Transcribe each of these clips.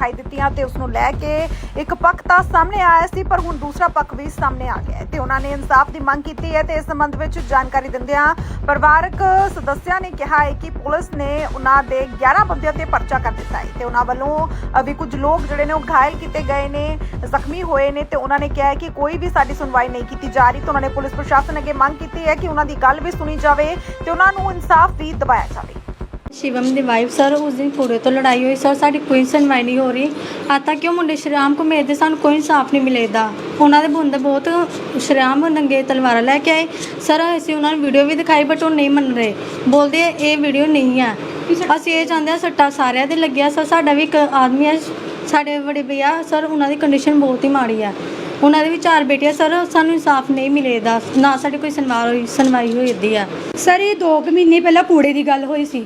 ਦਿਖਾਈ ਦਿੱਤੀਆਂ ਤੇ ਉਸ ਨੂੰ ਲੈ ਕੇ ਇੱਕ ਪੱਖ ਤਾਂ ਸਾਹਮਣੇ ਆਇਆ ਸੀ, ਪਰ ਹੁਣ ਦੂਸਰਾ ਪੱਖ ਵੀ ਸਾਹਮਣੇ ਆ ਗਿਆ ਤੇ ਉਹਨਾਂ ਨੇ ਇਨਸਾਫ ਦੀ ਮੰਗ ਕੀਤੀ ਹੈ ਤੇ ਇਸ ਸੰਬੰਧ ਵਿੱਚ ਜਾਣਕਾਰੀ ਦਿੰਦਿਆਂ ਪਰਿਵਾਰਕ ਸਦੱਸਿਆਂ ਨੇ ਕਿਹਾ ਹੈ ਕਿ ਪੁਲਿਸ ਨੇ ਉਹਨਾਂ ਦੇ 11 ਬੰਦਿਆਂ ਤੇ ਪਰਚਾ ਕਰ ਦਿੱਤਾ ਹੈ ਤੇ ਉਹਨਾਂ ਵੱਲੋਂ ਵੀ ਕੁਝ ਲੋਕ ਜਿਹੜੇ ਨੇ ਉਹ ਘਾਇਲ ਕੀਤੇ ਗਏ ਨੇ, ਜ਼ਖਮੀ ਹੋਏ ਨੇ ਤੇ ਉਹਨਾਂ ਨੇ ਕਿਹਾ ਹੈ ਕਿ ਕੋਈ ਵੀ ਸਾਡੀ ਸੁਣਵਾਈ ਨਹੀਂ ਕੀਤੀ ਜਾ ਰਹੀ ਤੇ ਉਹਨਾਂ ਨੇ ਪੁਲਿਸ ਪ੍ਰਸ਼ਾਸਨ ਅੱਗੇ ਮੰਗ ਕੀਤੀ ਹੈ ਕਿ ਉਹਨਾਂ ਦੀ ਗੱਲ ਵੀ ਸੁਣੀ ਜਾਵੇ ਤੇ ਉਹਨਾਂ ਨੂੰ ਇਨਸਾਫ ਵੀ ਦਿਵਾਇਆ ਜਾਵੇ। ਸ਼ਿਵਮ ਦੀ ਵਾਈਫ ਸਰ ਉਸ ਦਿਨ ਪੂਰੇ ਤੋਂ ਲੜਾਈ ਹੋਈ। ਸਰ ਸਾਡੀ ਕੋਈ ਸੁਣਵਾਈ ਨਹੀਂ ਹੋ ਰਹੀ। ਆਤਾ ਕਿਉਂ ਮੁੰਡੇ ਸ਼੍ਰੀਰਾਮ ਕੋ ਦੇ ਸਾਨੂੰ ਕੋਈ ਇਨਸਾਫ ਨਹੀਂ ਮਿਲੇਦਾ। ਉਹਨਾਂ ਦੇ ਬੰਦੇ ਬਹੁਤ ਸ਼੍ਰੀਰਾਮ ਨੰਗੇ ਤਲਵਾਰਾਂ ਲੈ ਕੇ ਆਏ। ਸਰ ਅਸੀਂ ਉਹਨਾਂ ਨੂੰ ਵੀਡੀਓ ਵੀ ਦਿਖਾਈ ਬਟ ਉਹ ਨਹੀਂ ਮੰਨ ਰਹੇ। ਬੋਲਦੇ ਇਹ ਵੀਡੀਓ ਨਹੀਂ ਹੈ। ਅਸੀਂ ਇਹ ਚਾਹੁੰਦੇ ਹਾਂ ਸੱਟਾ ਸਾਰਿਆਂ ਦੇ ਲੱਗਿਆ। ਸਰ ਸਾਡਾ ਵੀ ਇੱਕ ਆਦਮੀ ਹੈ। ਸਾਡੇ ਬੜੇ ਭਈਆ ਸਰ ਉਹਨਾਂ ਦੀ ਕੰਡੀਸ਼ਨ ਬਹੁਤ ਹੀ ਮਾੜੀ ਹੈ। ਉਹਨਾਂ ਦੇ ਵੀ ਚਾਰ ਬੇਟੀਆਂ ਸਰ ਸਾਨੂੰ ਇਨਸਾਫ ਨਹੀਂ ਮਿਲੇਦਾ। ਨਾ ਸਾਡੀ ਕੋਈ ਸੁਣਵਾਈ ਹੋਈ ਸੁਣਵਾਈ ਹੋਈ ਦੀ ਆ ਸਰ ਇਹ 2 ਮਹੀਨੇ ਪਹਿਲਾਂ ਕੂੜੇ ਦੀ ਗੱਲ ਹੋਈ ਸੀ।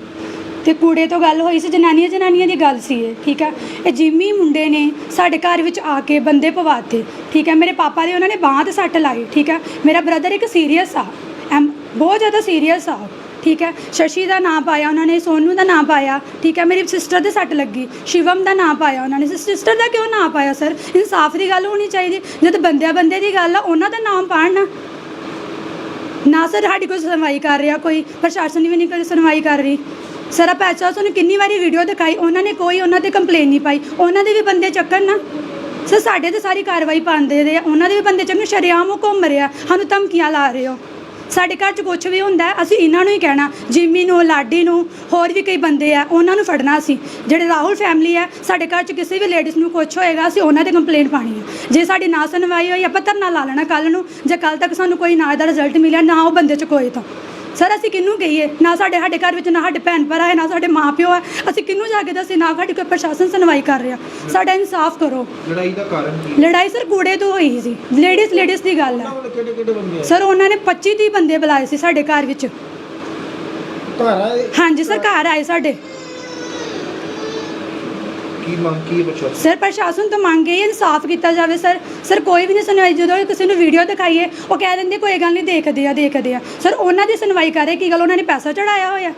ਤੇ ਕੂੜੇ ਤੋਂ ਗੱਲ ਹੋਈ ਸੀ ਜਨਾਨੀਆਂ ਜਨਾਨੀਆਂ ਦੀ ਗੱਲ ਸੀ ਇਹ ਠੀਕ ਹੈ ਇਹ ਜਿਮੀ ਮੁੰਡੇ ਨੇ ਸਾਡੇ ਘਰ ਵਿੱਚ ਆ ਕੇ ਬੰਦੇ ਪਵਾਤੇ ਠੀਕ ਹੈ ਮੇਰੇ ਪਾਪਾ ਦੇ ਉਹਨਾਂ ਨੇ ਬਾਂਹ ਤੇ ਸੱਟ ਲਾਈ ਠੀਕ ਹੈ ਮੇਰਾ ਬ੍ਰਦਰ ਇੱਕ ਸੀਰੀਅਸ ਆ ਐਮ ਬਹੁਤ ਜ਼ਿਆਦਾ ਸੀਰੀਅਸ ਆ ਉਹ, ਠੀਕ ਹੈ ਸ਼ਸ਼ੀ ਦਾ ਨਾਮ ਪਾਇਆ ਉਹਨਾਂ ਨੇ ਸੋਨੂ ਦਾ ਨਾਮ ਪਾਇਆ ਠੀਕ ਹੈ ਮੇਰੀ ਸਿਸਟਰ ਦੇ ਸੱਟ ਲੱਗੀ ਸ਼ਿਵਮ ਦਾ ਨਾਮ ਪਾਇਆ ਉਹਨਾਂ ਨੇ। ਸਿਸਟਰ ਦਾ ਕਿਉਂ ਨਾਮ ਪਾਇਆ ਸਰ ਇਨਸਾਫ ਦੀ ਗੱਲ ਹੋਣੀ ਚਾਹੀਦੀ ਜਦ ਬੰਦਿਆਂ ਬੰਦੇ ਦੀ ਗੱਲ ਆ ਉਹਨਾਂ ਦਾ ਨਾਮ ਪਾਣ ਨਾ। ਨਾ ਸਰ ਸਾਡੀ ਕੋਈ ਸੁਣਵਾਈ ਕਰ ਰਿਹਾ ਕੋਈ ਪ੍ਰਸ਼ਾਸਨ ਵੀ ਨਹੀਂ ਕੋਈ ਸੁਣਵਾਈ ਕਰ ਰਹੀ। ਸਰ ਆ ਪੈਚਾ ਤੁਹਾਨੂੰ ਕਿੰਨੀ ਵਾਰੀ ਵੀਡੀਓ ਦਿਖਾਈ ਉਹਨਾਂ ਨੇ ਕੋਈ ਉਹਨਾਂ ਤੇ ਕੰਪਲੇਨ ਨਹੀਂ ਪਾਈ। ਉਹਨਾਂ ਦੇ ਵੀ ਬੰਦੇ ਚੱਕਣ ਨਾ। ਸਰ ਸਾਡੇ ਤੇ ਸਾਰੀ ਕਾਰਵਾਈ ਪਾਉਂਦੇ ਦੇ ਆ। ਉਹਨਾਂ ਦੇ ਵੀ ਬੰਦੇ ਚੱਕਣ ਸ਼ਰੇਆਮ ਉਹ ਘੁੰਮ ਰਿਹਾ। ਸਾਨੂੰ ਧਮਕੀਆਂ ਲਾ ਰਹੇ ਹੋ। ਸਾਡੇ ਘਰ 'ਚ ਕੁਝ ਵੀ ਹੁੰਦਾ ਹੈ, ਅਸੀਂ ਇਹਨਾਂ ਨੂੰ ਹੀ ਕਹਿਣਾ ਜਿਮੀ ਨੂੰ ਲਾਡੀ ਨੂੰ ਹੋਰ ਵੀ ਕਈ ਬੰਦੇ ਆ ਉਹਨਾਂ ਨੂੰ ਫੜਨਾ ਅਸੀਂ। ਜਿਹੜੇ ਰਾਹੁਲ ਫੈਮਿਲੀ ਹੈ ਸਾਡੇ ਘਰ 'ਚ ਕਿਸੇ ਵੀ ਲੇਡੀਜ਼ ਨੂੰ ਕੁਝ ਹੋਏਗਾ ਅਸੀਂ ਉਹਨਾਂ ਤੇ ਕੰਪਲੇਂਟ ਪਾਣੀ ਹੈ ਜੇ ਸਾਡੀ ਨਾ ਸੁਣਵਾਈ ਹੋਈ ਆਪਾਂ ਧਰਨਾ ਲਾ ਲੈਣਾ ਕੱਲ ਨੂੰ ਜੇ ਕੱਲ ਤੱਕ ਸਾਨੂੰ ਕੋਈ ਨਾ ਇਹਦਾ ਰਿਜ਼ਲਟ ਮਿਲਿਆ ਨਾ ਉਹ ਬੰਦੇ 'ਚ ਕੋਈ ਤਾਂ। ਸਰ ਅਸੀਂ ਕਿਹਨੂੰ ਕਹੀਏ? ਨਾ ਸਾਡੇ ਸਾਡੇ ਘਰ ਵਿੱਚ ਨਾ ਸਾਡੇ ਭੈਣ ਭਰਾ ਹੈ ਨਾ ਸਾਡੇ ਮਾਪਿਓ ਹੈ। ਅਸੀਂ ਕਿਹਨੂੰ ਜਾ ਕੇ ਦੱਸੇ ਨਾ ਸਾਡੀ ਕੋਈ ਪ੍ਰਸ਼ਾਸਨ ਸੁਣਵਾਈ ਕਰ ਰਿਹਾ। ਸਾਡਾ ਇਨਸਾਫ ਕਰੋ। ਲੜਾਈ ਦਾ ਕਾਰਨ ਕੀ ਲੜਾਈ ਸਰ ਕੂੜੇ ਤੋਂ ਹੋਈ ਸੀ। ਲੇਡੀਜ਼ ਲੇਡੀਜ਼ ਦੀ ਗੱਲ ਹੈ। ਉਹਨਾਂ ਕਿਹੜੇ ਕਿਹੜੇ ਬੰਦੇ ਆ ਸਰ ਉਹਨਾਂ ਨੇ 25 30 ਬੰਦੇ ਬੁਲਾਏ ਸੀ ਸਾਡੇ ਘਰ ਵਿੱਚ। ਧਾਰਾ ਹਾਂਜੀ ਸਰ ਘਰ ਆਏ ਸਾਡੇ। ਕੀ ਮੰਗ ਕੀ ਪ੍ਰਸ਼ਾਸਨ ਸਰ ਪ੍ਰਸ਼ਾਸਨ ਤੋਂ ਮੰਗ ਹੈ ਇਨਸਾਫ ਕੀਤਾ ਜਾਵੇ ਸਰ। ਸਰ ਕੋਈ ਵੀ ਨਹੀਂ ਸੁਣਵਾਈ ਜਦੋਂ ਕਿਸੇ ਨੂੰ ਵੀਡੀਓ ਦਿਖਾਈਏ ਉਹ ਕਹਿ ਦਿੰਦੇ ਕੋਈ ਗੱਲ ਨਹੀਂ ਦੇਖਦੇ ਆ ਦੇਖਦੇ ਆ। ਸਰ ਉਹਨਾਂ ਦੀ ਸੁਣਵਾਈ ਕਰ ਰਹੇ ਕੀ ਗੱਲ? ਉਹਨਾਂ ਨੇ ਪੈਸਾ ਚੜਾਇਆ ਹੋਇਆ।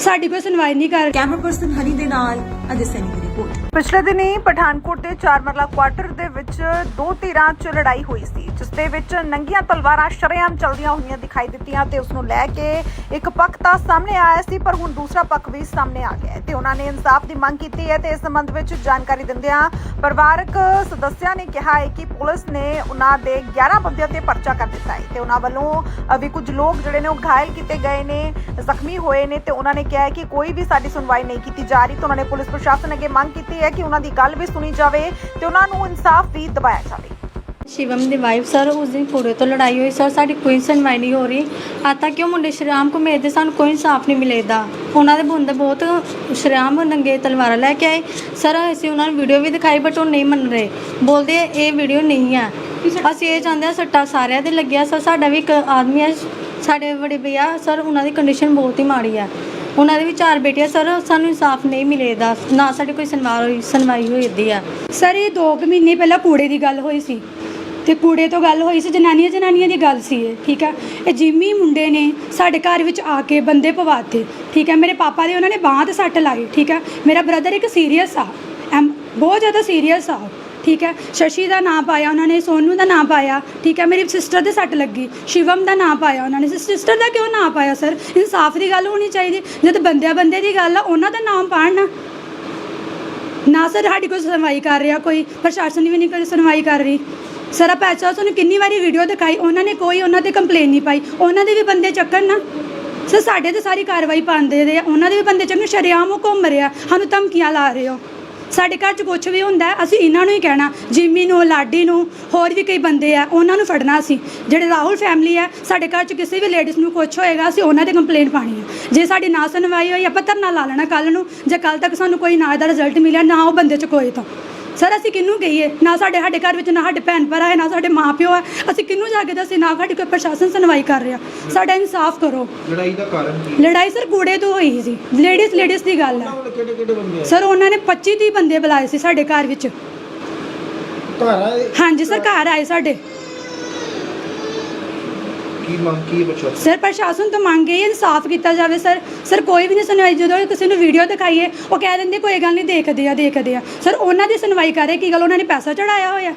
ਸਾਡੀ ਕੋਈ ਸੁਣਵਾਈ ਨਹੀਂ ਕਰ ਕੈਮਰਾ ਪਰਸਨ ਹਨੀ ਦੇ ਨਾਲ ਅਜੇ ਰਿਪੋਰਟ ਪਿਛਲੇ ਦਿਨੀ ਪਠਾਨਕੋਟ ਦੇ ਚਾਰ ਮਰਲਾ ਕੁਆਟਰ ਦੇ ਵਿੱਚ ਦੋ ਧਿਰਾਂ 'ਚ ਲੜਾਈ ਹੋਈ ਸੀ, ਜਿਸ ਦੇ ਵਿੱਚ ਨੰਗੀਆਂ ਤਲਵਾਰਾਂ ਸ਼ਰੇਆਮ ਚਲਦੀਆਂ ਹੋਈਆਂ ਦਿਖਾਈ ਦਿੱਤੀਆਂ ਤੇ ਉਸ ਨੂੰ ਲੈ ਕੇ ਇੱਕ ਪੱਖ ਤਾਂ ਸਾਹਮਣੇ ਆਇਆ ਸੀ, ਪਰ ਹੁਣ ਦੂਸਰਾ ਪੱਖ ਵੀ ਸਾਹਮਣੇ ਆ ਗਿਆ ਤੇ ਉਹਨਾਂ ਨੇ ਇਨਸਾਫ ਦੀ ਮੰਗ ਕੀਤੀ ਹੈ ਤੇ ਇਸ ਸੰਬੰਧ ਵਿੱਚ ਜਾਣਕਾਰੀ ਦਿੰਦਿਆਂ ਪਰਿਵਾਰਕ ਸਦੱਸਿਆਂ ਨੇ ਕਿਹਾ ਹੈ ਕਿ ਪੁਲਿਸ ਨੇ ਉਹਨਾਂ ਦੇ 11 ਬੰਦਿਆਂ ਤੇ ਪਰਚਾ ਕਰ ਦਿੱਤਾ ਹੈ ਤੇ ਉਹਨਾਂ ਵੱਲੋਂ ਵੀ ਕੁਝ ਲੋਕ ਜਿਹੜੇ ਨੇ ਉਹ ਘਾਇਲ ਕੀਤੇ ਗਏ ਨੇ, ਜ਼ਖਮੀ ਹੋਏ ਨੇ ਤੇ ਉਹਨਾਂ ਨੇ ਕਿਹਾ ਹੈ ਕਿ ਕੋਈ ਵੀ ਸਾਡੀ ਸੁਣਵਾਈ ਨਹੀਂ ਕੀਤੀ ਜਾ ਰਹੀ, ਤੇ ਉਹਨਾਂ ਨੇ ਪੁਲਿਸ ਪ੍ਰਸ਼ਾਸਨ ਅੱਗੇ ਮੰਗ ਕੀਤੀ ਹੈ ਕਿ ਉਹਨਾਂ ਦੀ ਗੱਲ ਵੀ ਸੁਣੀ ਜਾਵੇ ਤੇ ਉਹਨਾਂ ਨੂੰ ਇਨਸਾਫ ਵੀ ਦਿਵਾਇਆ ਜਾਵੇ। ਸ਼ਿਵਮ ਦੀ ਵਾਈਫ ਸਰ ਉਸ ਦਿਨ ਪੂਰੇ ਤੋਂ ਲੜਾਈ ਹੋਈ। ਸਰ ਸਾਡੀ ਕੋਈ ਸੁਣਵਾਈ ਨਹੀਂ ਹੋ ਰਹੀ। ਆਤਾ ਕਿਉਂ ਮੁੰਡੇ ਸ਼੍ਰੀਰਾਮ ਕੋ ਮੇਰੇ ਦੇ ਸਾਨੂੰ ਕੋਈ ਇਨਸਾਫ ਨਹੀਂ ਮਿਲੇਦਾ? ਉਹਨਾਂ ਦੇ ਬੰਦੇ ਬਹੁਤ ਸ਼੍ਰੀਰਾਮ ਨੰਗੇ ਤਲਵਾਰਾਂ ਲੈ ਕੇ ਆਏ। ਸਰ ਅਸੀਂ ਉਹਨਾਂ ਨੂੰ ਵੀਡੀਓ ਵੀ ਦਿਖਾਈ ਬਟ ਉਹ ਨਹੀਂ ਮੰਨ ਰਹੇ। ਬੋਲਦੇ ਇਹ ਵੀਡੀਓ ਨਹੀਂ ਹੈ ਅਸੀਂ ਇਹ ਚਾਹੁੰਦੇ ਹਾਂ ਸੱਟਾ ਸਾਰਿਆਂ ਦੇ ਲੱਗਿਆ। ਸਰ ਸਾਡਾ ਵੀ ਇੱਕ ਆਦਮੀ ਹੈ ਸਾਡੇ ਬੜੇ ਭਈਆ ਸਰ ਉਹਨਾਂ ਦੀ ਕੰਡੀਸ਼ਨ ਬਹੁਤ ਹੀ ਮਾੜੀ ਆ। ਉਹਨਾਂ ਦੇ ਵੀ ਚਾਰ ਬੇਟੇ ਆ। ਸਰ, ਸਾਨੂੰ ਇਨਸਾਫ ਨਹੀਂ ਮਿਲੇਦਾ। ਨਾ ਸਾਡੀ ਕੋਈ ਸੁਣਵਾਈ ਹੋਈ ਸੁਣਵਾਈ ਹੋਈ ਆ। ਸਰ, ਇਹ 2 ਮਹੀਨੇ ਪਹਿਲਾਂ ਕੂੜੇ ਦੀ ਗੱਲ ਹੋਈ ਸੀ। ਤੇ ਕੂੜੇ ਤੋਂ ਗੱਲ ਹੋਈ ਸੀ, ਜਨਾਨੀਆਂ ਜਨਾਨੀਆਂ ਦੀ ਗੱਲ ਸੀ ਇਹ, ਠੀਕ ਹੈ ਇਹ ਜਿਮੀ ਮੁੰਡੇ ਨੇ ਸਾਡੇ ਘਰ ਵਿੱਚ ਆ ਕੇ ਬੰਦੇ ਪਵਾਤੇ, ਠੀਕ ਹੈ ਮੇਰੇ ਪਾਪਾ ਦੇ ਉਹਨਾਂ ਨੇ ਬਾਂਹ ਤੇ ਸੱਟ ਲਾਈ, ਠੀਕ ਹੈ ਮੇਰਾ ਬ੍ਰਦਰ ਇੱਕ ਸੀਰੀਅਸ ਆ, ਐਮ ਬਹੁਤ ਜ਼ਿਆਦਾ ਸੀਰੀਅਸ ਆ ਠੀਕ ਹੈ? ਸ਼ਸ਼ੀ ਦਾ ਨਾਮ ਪਾਇਆ ਉਹਨਾਂ ਨੇ, ਸੋਨੂ ਦਾ ਨਾਮ ਪਾਇਆ, ਠੀਕ ਹੈ? ਮੇਰੀ ਸਿਸਟਰ ਦੇ ਸੱਟ ਲੱਗੀ, ਸ਼ਿਵਮ ਦਾ ਨਾਮ ਪਾਇਆ ਉਹਨਾਂ ਨੇ। ਸਿਸਟਰ ਦਾ ਕਿਉਂ ਨਾਮ ਪਾਇਆ ਸਰ ਇਨਸਾਫ ਦੀ ਗੱਲ ਹੋਣੀ ਚਾਹੀਦੀ। ਜਦ ਬੰਦਿਆਂ ਬੰਦੇ ਦੀ ਗੱਲ ਆ, ਉਹਨਾਂ ਦਾ ਨਾਮ ਪਾਣ ਨਾ। ਨਾ ਸਰ ਸਾਡੀ ਕੋਈ ਸੁਣਵਾਈ ਕਰ ਰਿਹਾ, ਕੋਈ ਪ੍ਰਸ਼ਾਸਨ ਵੀ ਨਹੀਂ ਕੋਈ ਸੁਣਵਾਈ ਕਰ ਰਹੀ। ਸਰ ਆਪਾਂ ਪੈਚਾ ਤੁਹਾਨੂੰ ਕਿੰਨੀ ਵਾਰੀ ਵੀਡੀਓ ਦਿਖਾਈ, ਉਹਨਾਂ ਨੇ ਕੋਈ ਉਹਨਾਂ ਤੇ ਕੰਪਲੇਨ ਨਹੀਂ ਪਾਈ। ਉਹਨਾਂ ਦੇ ਵੀ ਬੰਦੇ ਚੱਕਣ ਨਾ। ਸਰ ਸਾਡੇ ਤੇ ਸਾਰੀ ਕਾਰਵਾਈ ਪਾਉਂਦੇ ਰਹੇ ਆ, ਉਹਨਾਂ ਦੇ ਵੀ ਬੰਦੇ ਚੱਕਣ, ਸ਼ਰਿਆਮ ਉਹ ਘੁੰਮ ਰਿਹਾ, ਸਾਨੂੰ ਧਮਕੀਆਂ ਲਾ ਰਹੇ ਹੋ। ਸਾਡੇ ਘਰ 'ਚ ਕੁਝ ਵੀ ਹੁੰਦਾ, ਅਸੀਂ ਇਹਨਾਂ ਨੂੰ ਹੀ ਕਹਿਣਾ, ਜਿਮੀ ਨੂੰ, ਲਾਡੀ ਨੂੰ, ਹੋਰ ਵੀ ਕਈ ਬੰਦੇ ਆ, ਉਹਨਾਂ ਨੂੰ ਫੜਨਾ ਅਸੀਂ। ਜਿਹੜੇ ਰਾਹੁਲ ਫੈਮਿਲੀ ਹੈ ਸਾਡੇ ਘਰ 'ਚ ਕਿਸੇ ਵੀ ਲੇਡੀਜ਼ ਨੂੰ ਕੁਝ ਹੋਏਗਾ, ਅਸੀਂ ਉਹਨਾਂ ਤੇ ਕੰਪਲੇਂਟ ਪਾਣੀ ਹੈ ਜੇ ਸਾਡੀ ਨਾ ਸੁਣਵਾਈ ਹੋਈ, ਆਪਾਂ ਧਰਨਾ ਲਾ ਲੈਣਾ ਕੱਲ ਨੂੰ, ਜੇ ਕੱਲ ਤੱਕ ਸਾਨੂੰ ਕੋਈ ਨਾ ਇਹਦਾ ਰਿਜ਼ਲਟ ਮਿਲਿਆ, ਨਾ ਉਹ ਬੰਦੇ 'ਚ ਕੋਈ ਤਾਂ। ਸਰ ਅਸੀਂ ਕਿਹਨੂੰ ਕਹੀਏ? ਨਾ ਸਾਡੇ ਸਾਡੇ ਘਰ ਵਿੱਚ ਨਾ ਸਾਡੇ ਭੈਣ ਭਰਾ ਹੈ ਨਾ ਸਾਡੇ ਮਾਪਿਓ ਹੈ। ਅਸੀਂ ਕਿਹਨੂੰ ਜਾ ਕੇ ਦੱਸੇ? ਨਾ ਸਾਡੀ ਕੋਈ ਪ੍ਰਸ਼ਾਸਨ ਸੁਣਵਾਈ ਕਰ ਰਿਹਾ। ਸਾਡਾ ਇਨਸਾਫ ਕਰੋ। ਲੜਾਈ ਦਾ ਕਾਰਨ ਕੀ? ਲੜਾਈ ਸਰ ਕੂੜੇ ਤੋਂ ਹੋਈ ਸੀ। ਲੇਡੀਜ਼ ਲੇਡੀਜ਼ ਦੀ ਗੱਲ ਹੈ। ਉਹਨਾਂ ਕਿਹੜੇ ਕਿਹੜੇ ਬੰਦੇ ਆ? ਸਰ ਉਹਨਾਂ ਨੇ 25 30 ਬੰਦੇ ਬੁਲਾਏ ਸੀ ਸਾਡੇ ਘਰ ਵਿੱਚ। ਧਾਰਾ ਹਾਂਜੀ ਸਰ ਘਰ ਆਏ ਸਾਡੇ। ਕੀ ਮੰਗ ਕੀ ਪ੍ਰਸ਼ਾਸਨ ਸਰ ਪ੍ਰਸ਼ਾਸਨ ਤੋਂ ਮੰਗ ਇਹ ਇਨਸਾਫ ਕੀਤਾ ਜਾਵੇ ਸਰ। ਸਰ ਕੋਈ ਵੀ ਨਹੀਂ ਸੁਣਵਾਈ ਜਦੋਂ ਕਿਸੇ ਨੂੰ ਵੀਡੀਓ ਦਿਖਾਈਏ ਉਹ ਕਹਿ ਦਿੰਦੇ ਕੋਈ ਗੱਲ ਨਹੀਂ ਦੇਖਦੇ ਆ ਦੇਖਦੇ ਆ। ਸਰ ਉਹਨਾਂ ਦੀ ਸੁਣਵਾਈ ਕਰ ਰਹੇ ਕੀ ਗੱਲ? ਉਹਨਾਂ ਨੇ ਪੈਸਾ ਚੜਾਇਆ ਹੋਇਆ।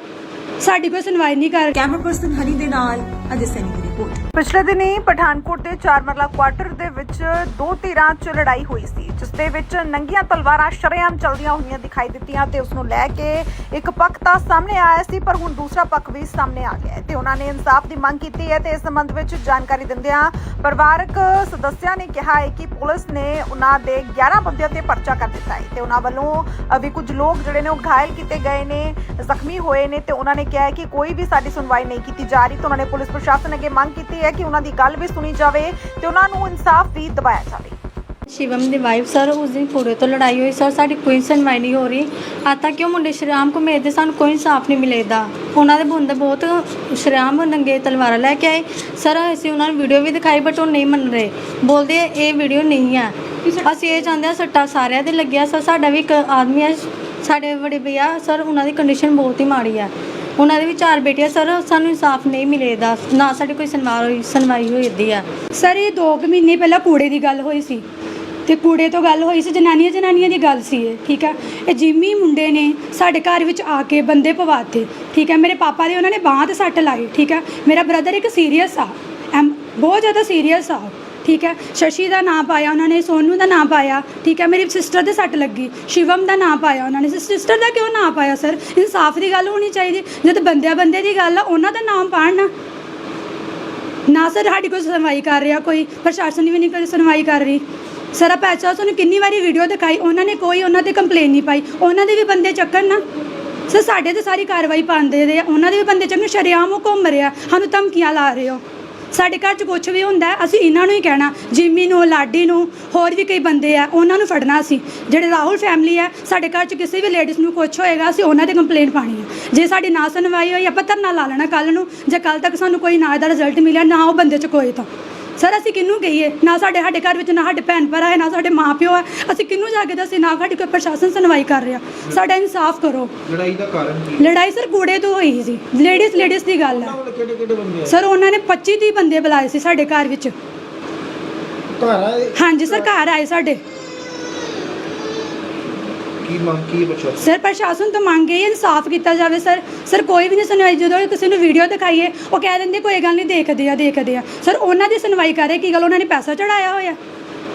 ਸਾਡੀ ਕੋਈ ਸੁਣਵਾਈ ਨਹੀਂ ਕਰ ਕੈਮਰਾ ਪਰਸਨ ਹਨੀ ਦੇ ਨਾਲ ਅਜੇ ਦੀ ਰਿਪੋਰਟ। ਪਿਛਲੇ ਦਿਨੀ ਪਠਾਨਕੋਟ ਦੇ ਚਾਰ ਮਰਲਾ ਕੁਆਟਰ ਦੇ ਵਿੱਚ ਦੋ ਧਿਰਾਂ 'ਚ ਲੜਾਈ ਹੋਈ ਸੀ, ਜਿਸ ਦੇ ਵਿੱਚ ਨੰਗੀਆਂ ਤਲਵਾਰਾਂ ਸ਼ਰੇਆਮ ਚਲਦੀਆਂ ਹੋਈਆਂ ਦਿਖਾਈ ਦਿੱਤੀਆਂ ਤੇ ਉਸ ਨੂੰ ਲੈ ਕੇ ਇੱਕ ਪੱਖ ਤਾਂ ਸਾਹਮਣੇ ਆਇਆ ਸੀ, ਪਰ ਹੁਣ ਦੂਸਰਾ ਪੱਖ ਵੀ ਸਾਹਮਣੇ ਆ ਗਿਆ ਤੇ ਉਹਨਾਂ ਨੇ ਇਨਸਾਫ ਦੀ ਮੰਗ ਕੀਤੀ ਹੈ ਤੇ ਇਸ ਸੰਬੰਧ ਵਿੱਚ ਜਾਣਕਾਰੀ ਦਿੰਦਿਆਂ ਪਰਿਵਾਰਕ ਸਦੱਸਿਆਂ ਨੇ ਕਿਹਾ ਹੈ ਕਿ ਪੁਲਿਸ ਨੇ ਉਹਨਾਂ ਦੇ 11 ਬੰਦਿਆਂ ਤੇ ਪਰਚਾ ਕਰ ਦਿੱਤਾ ਹੈ ਤੇ ਉਹਨਾਂ ਵੱਲੋਂ ਵੀ ਕੁਝ ਲੋਕ ਜਿਹੜੇ ਨੇ ਉਹ ਘਾਇਲ ਕੀਤੇ ਗਏ ਨੇ, ਜ਼ਖਮੀ ਹੋਏ ਨੇ ਤੇ ਉਹਨਾਂ ਨੇ ਕਿਹਾ ਹੈ ਕਿ ਕੋਈ ਵੀ ਸਾਡੀ ਸੁਣਵਾਈ ਨਹੀਂ ਕੀਤੀ ਜਾ ਰਹੀ ਤੇ ਉਹਨਾਂ ਨੇ ਪੁਲਿਸ ਪ੍ਰਸ਼ਾਸਨ ਅੱਗੇ ਮੰਗ ਕੀਤੀ ਹੈ ਕਿ ਉਹਨਾਂ ਦੀ ਗੱਲ ਵੀ ਸੁਣੀ ਜਾਵੇ ਤੇ ਉਹਨਾਂ ਨੂੰ ਇਨਸਾਫ ਵੀ ਦਿਵਾਇਆ ਜਾਵੇ। ਸ਼ਿਵਮ ਦੀ ਵਾਈਫ ਸਰ ਉਸ ਦਿਨ ਪੂਰੇ ਤੋਂ ਲੜਾਈ ਹੋਈ। ਸਰ ਸਾਡੀ ਕੋਈ ਸੁਣਵਾਈ ਨਹੀਂ ਹੋ ਰਹੀ। ਅੱਜ ਕਿਉਂ ਮੁੰਡੇ ਸ਼੍ਰੀਰਾਮ ਕੋ ਮੇਰੇ ਸਾਨੂੰ ਕੋਈ ਇਨਸਾਫ ਨਹੀਂ ਮਿਲੇਦਾ। ਉਹਨਾਂ ਦੇ ਬੰਦੇ ਬਹੁਤ ਸ਼੍ਰੀਰਾਮ ਨੰਗੇ ਤਲਵਾਰਾਂ ਲੈ ਕੇ ਆਏ। ਸਰ ਅਸੀਂ ਉਹਨਾਂ ਨੂੰ ਵੀਡੀਓ ਵੀ ਦਿਖਾਈ ਬਟ ਉਹ ਨਹੀਂ ਮੰਨ ਰਹੇ। ਬੋਲਦੇ ਇਹ ਵੀਡੀਓ ਨਹੀਂ ਆ ਅਸੀਂ ਇਹ ਚਾਹੁੰਦੇ ਆ ਸੱਟਾ ਸਾਰਿਆਂ ਦੇ ਲੱਗਿਆ। ਸਰ ਸਾਡਾ ਵੀ ਇੱਕ ਆਦਮੀ ਹੈ। ਸਾਡੇ ਬੜੇ ਭਈਆ ਸਰ ਉਹਨਾਂ ਦੀ ਕੰਡੀਸ਼ਨ ਬਹੁਤ ਹੀ ਮਾੜੀ ਆ ਉਹਨਾਂ ਦੇ ਵੀ ਚਾਰ ਬੇਟੇ ਆ ਸਰ, ਸਾਨੂੰ ਇਨਸਾਫ ਨਹੀਂ ਮਿਲੇਦਾ, ਨਾ ਸਾਡੀ ਕੋਈ ਸੁਣਵਾਈ ਸੁਣਵਾਈ ਹੋਈ ਆ। ਸਰ, ਇਹ 2 ਮਹੀਨੇ ਪਹਿਲਾਂ ਕੂੜੇ ਦੀ ਗੱਲ ਹੋਈ ਸੀ ਤੇ ਕੂੜੇ ਤੋਂ ਗੱਲ ਹੋਈ ਸੀ ਜਨਾਨੀਆਂ ਜਨਾਨੀਆਂ ਦੀ ਗੱਲ ਸੀ ਇਹ, ਠੀਕ ਹੈ ਇਹ ਜਿਮੀ ਮੁੰਡੇ ਨੇ ਸਾਡੇ ਘਰ ਵਿੱਚ ਆ ਕੇ ਬੰਦੇ ਪਵਾਤੇ, ਠੀਕ ਹੈ ਮੇਰੇ ਪਾਪਾ ਦੇ ਉਹਨਾਂ ਨੇ ਬਾਂਹ ਤੇ ਸੱਟ ਲਾਈ, ਠੀਕ ਹੈ ਮੇਰਾ ਬ੍ਰਦਰ ਇੱਕ ਸੀਰੀਅਸ ਆ, ਐਮ, ਬਹੁਤ ਜ਼ਿਆਦਾ ਸੀਰੀਅਸ ਆ ਠੀਕ ਹੈ? ਸ਼ਸ਼ੀ ਦਾ ਨਾਮ ਪਾਇਆ ਉਹਨਾਂ ਨੇ ਸੋਨੂ ਦਾ ਨਾਮ ਪਾਇਆ ਠੀਕ ਹੈ? ਮੇਰੀ ਸਿਸਟਰ ਦੇ ਸੱਟ ਲੱਗੀ ਸ਼ਿਵਮ ਦਾ ਨਾਮ ਪਾਇਆ ਉਹਨਾਂ ਨੇ। ਸਿਸਟਰ ਦਾ ਕਿਉਂ ਨਾਮ ਪਾਇਆ ਸਰ ਇਨਸਾਫ ਦੀ ਗੱਲ ਹੋਣੀ ਚਾਹੀਦੀ। ਜਦ ਬੰਦਿਆਂ ਬੰਦੇ ਦੀ ਗੱਲ ਆ ਉਹਨਾਂ ਦਾ ਨਾਮ ਪਾਣ ਨਾ। ਨਾ ਸਰ ਸਾਡੀ ਕੋਈ ਸੁਣਵਾਈ ਕਰ ਰਿਹਾ ਕੋਈ ਪ੍ਰਸ਼ਾਸਨ ਵੀ ਨਹੀਂ ਕੋਈ ਸੁਣਵਾਈ ਕਰ ਰਹੀ। ਸਰ ਪੈਸਾ ਤੁਹਾਨੂੰ ਕਿੰਨੀ ਵਾਰੀ ਵੀਡੀਓ ਦਿਖਾਈ ਉਹਨਾਂ ਨੇ ਕੋਈ ਉਹਨਾਂ ਤੇ ਕੰਪਲੇਨ ਨਹੀਂ ਪਾਈ। ਉਹਨਾਂ ਦੇ ਵੀ ਬੰਦੇ ਚੱਕਣ ਨਾ। ਸਰ ਸਾਡੇ ਤੇ ਸਾਰੀ ਕਾਰਵਾਈ ਪਾਉਂਦੇ ਰਹੇ ਆ, ਉਹਨਾਂ ਦੇ ਵੀ ਬੰਦੇ ਚੱਕਣ ਸ਼ਰੇਆਮ ਉਹ ਘੁੰਮ ਰਿਹਾ। ਸਾਨੂੰ ਧਮਕੀਆਂ ਲਾ ਰਹੇ ਹੋ। ਸਾਡੇ ਘਰ 'ਚ ਕੁਝ ਵੀ ਹੁੰਦਾ, ਅਸੀਂ ਇਹਨਾਂ ਨੂੰ ਹੀ ਕਹਿਣਾ, ਜਿਮੀ ਨੂੰ, ਲਾਡੀ ਨੂੰ, ਹੋਰ ਵੀ ਕਈ ਬੰਦੇ ਆ, ਉਹਨਾਂ ਨੂੰ ਫੜਨਾ ਸੀ ਜਿਹੜੇ ਰਾਹੁਲ ਫੈਮਿਲੀ ਹੈ ਸਾਡੇ ਘਰ 'ਚ ਕਿਸੇ ਵੀ ਲੇਡੀਜ਼ ਨੂੰ ਕੁਝ ਹੋਏਗਾ, ਅਸੀਂ ਉਹਨਾਂ ਤੇ ਕੰਪਲੇਂਟ ਪਾਣੀ ਹੈ ਜੇ ਸਾਡੀ ਨਾ ਸੁਣਵਾਈ ਹੋਈ, ਆਪਾਂ ਧਰਨਾ ਲਾ ਲੈਣਾ ਕੱਲ ਨੂੰ, ਜੇ ਕੱਲ ਤੱਕ ਸਾਨੂੰ ਕੋਈ ਨਾ ਦਾ ਰਿਜ਼ਲਟ ਮਿਲਿਆ, ਨਾ ਉਹ ਬੰਦੇ 'ਚ ਕੋਈ ਤਾਂ। ਸਰ ਅਸੀਂ ਕਿਹਨੂੰ ਕਹੀਏ? ਨਾ ਸਾਡੇ ਸਾਡੇ ਘਰ ਵਿੱਚ ਨਾ ਸਾਡੇ ਭੈਣ ਭਰਾ ਹੈ ਨਾ ਸਾਡੇ ਮਾਪਿਓ ਹੈ। ਅਸੀਂ ਕਿਹਨੂੰ ਜਾ ਕੇ ਦੱਸੇ? ਨਾ ਸਾਡੀ ਕੋਈ ਪ੍ਰਸ਼ਾਸਨ ਸੁਣਵਾਈ ਕਰ ਰਿਹਾ। ਸਾਡਾ ਇਨਸਾਫ ਕਰੋ। ਲੜਾਈ ਦਾ ਕਾਰਨ ਕੀ ਲੜਾਈ ਸਰ ਕੂੜੇ ਤੋਂ ਹੋਈ ਸੀ। ਲੇਡੀਜ਼ ਲੇਡੀਜ਼ ਦੀ ਗੱਲ ਹੈ। ਕਿਹੜੇ ਕਿਹੜੇ ਬੰਦੇ ਸਰ ਉਹਨਾਂ ਨੇ 25 30 ਬੰਦੇ ਬੁਲਾਏ ਸੀ ਸਾਡੇ ਘਰ ਵਿੱਚ। ਘਰ ਆਏ? ਹਾਂਜੀ ਸਰ ਘਰ ਆਏ ਸਾਡੇ। ਕੀ ਮੰਗ ਕੀ ਪ੍ਰਸ਼ਾਸਨ ਸਰ ਪ੍ਰਸ਼ਾਸਨ ਤੋਂ ਮੰਗ ਇਹ ਹੈ ਇਨਸਾਫ ਕੀਤਾ ਜਾਵੇ ਸਰ। ਸਰ ਕੋਈ ਵੀ ਨਹੀਂ ਸੁਣਵਾਈ ਜਦੋਂ ਕਿਸੇ ਨੂੰ ਵੀਡੀਓ ਦਿਖਾਈਏ ਉਹ ਕਹਿ ਦਿੰਦੇ ਕੋਈ ਗੱਲ ਨਹੀਂ ਦੇਖਦੇ ਆ ਦੇਖਦੇ ਆ। ਸਰ ਉਹਨਾਂ ਦੀ ਸੁਣਵਾਈ ਕਰ ਰਹੇ ਕੀ ਗੱਲ? ਉਹਨਾਂ ਨੇ ਪੈਸਾ ਚੜਾਇਆ ਹੋਇਆ?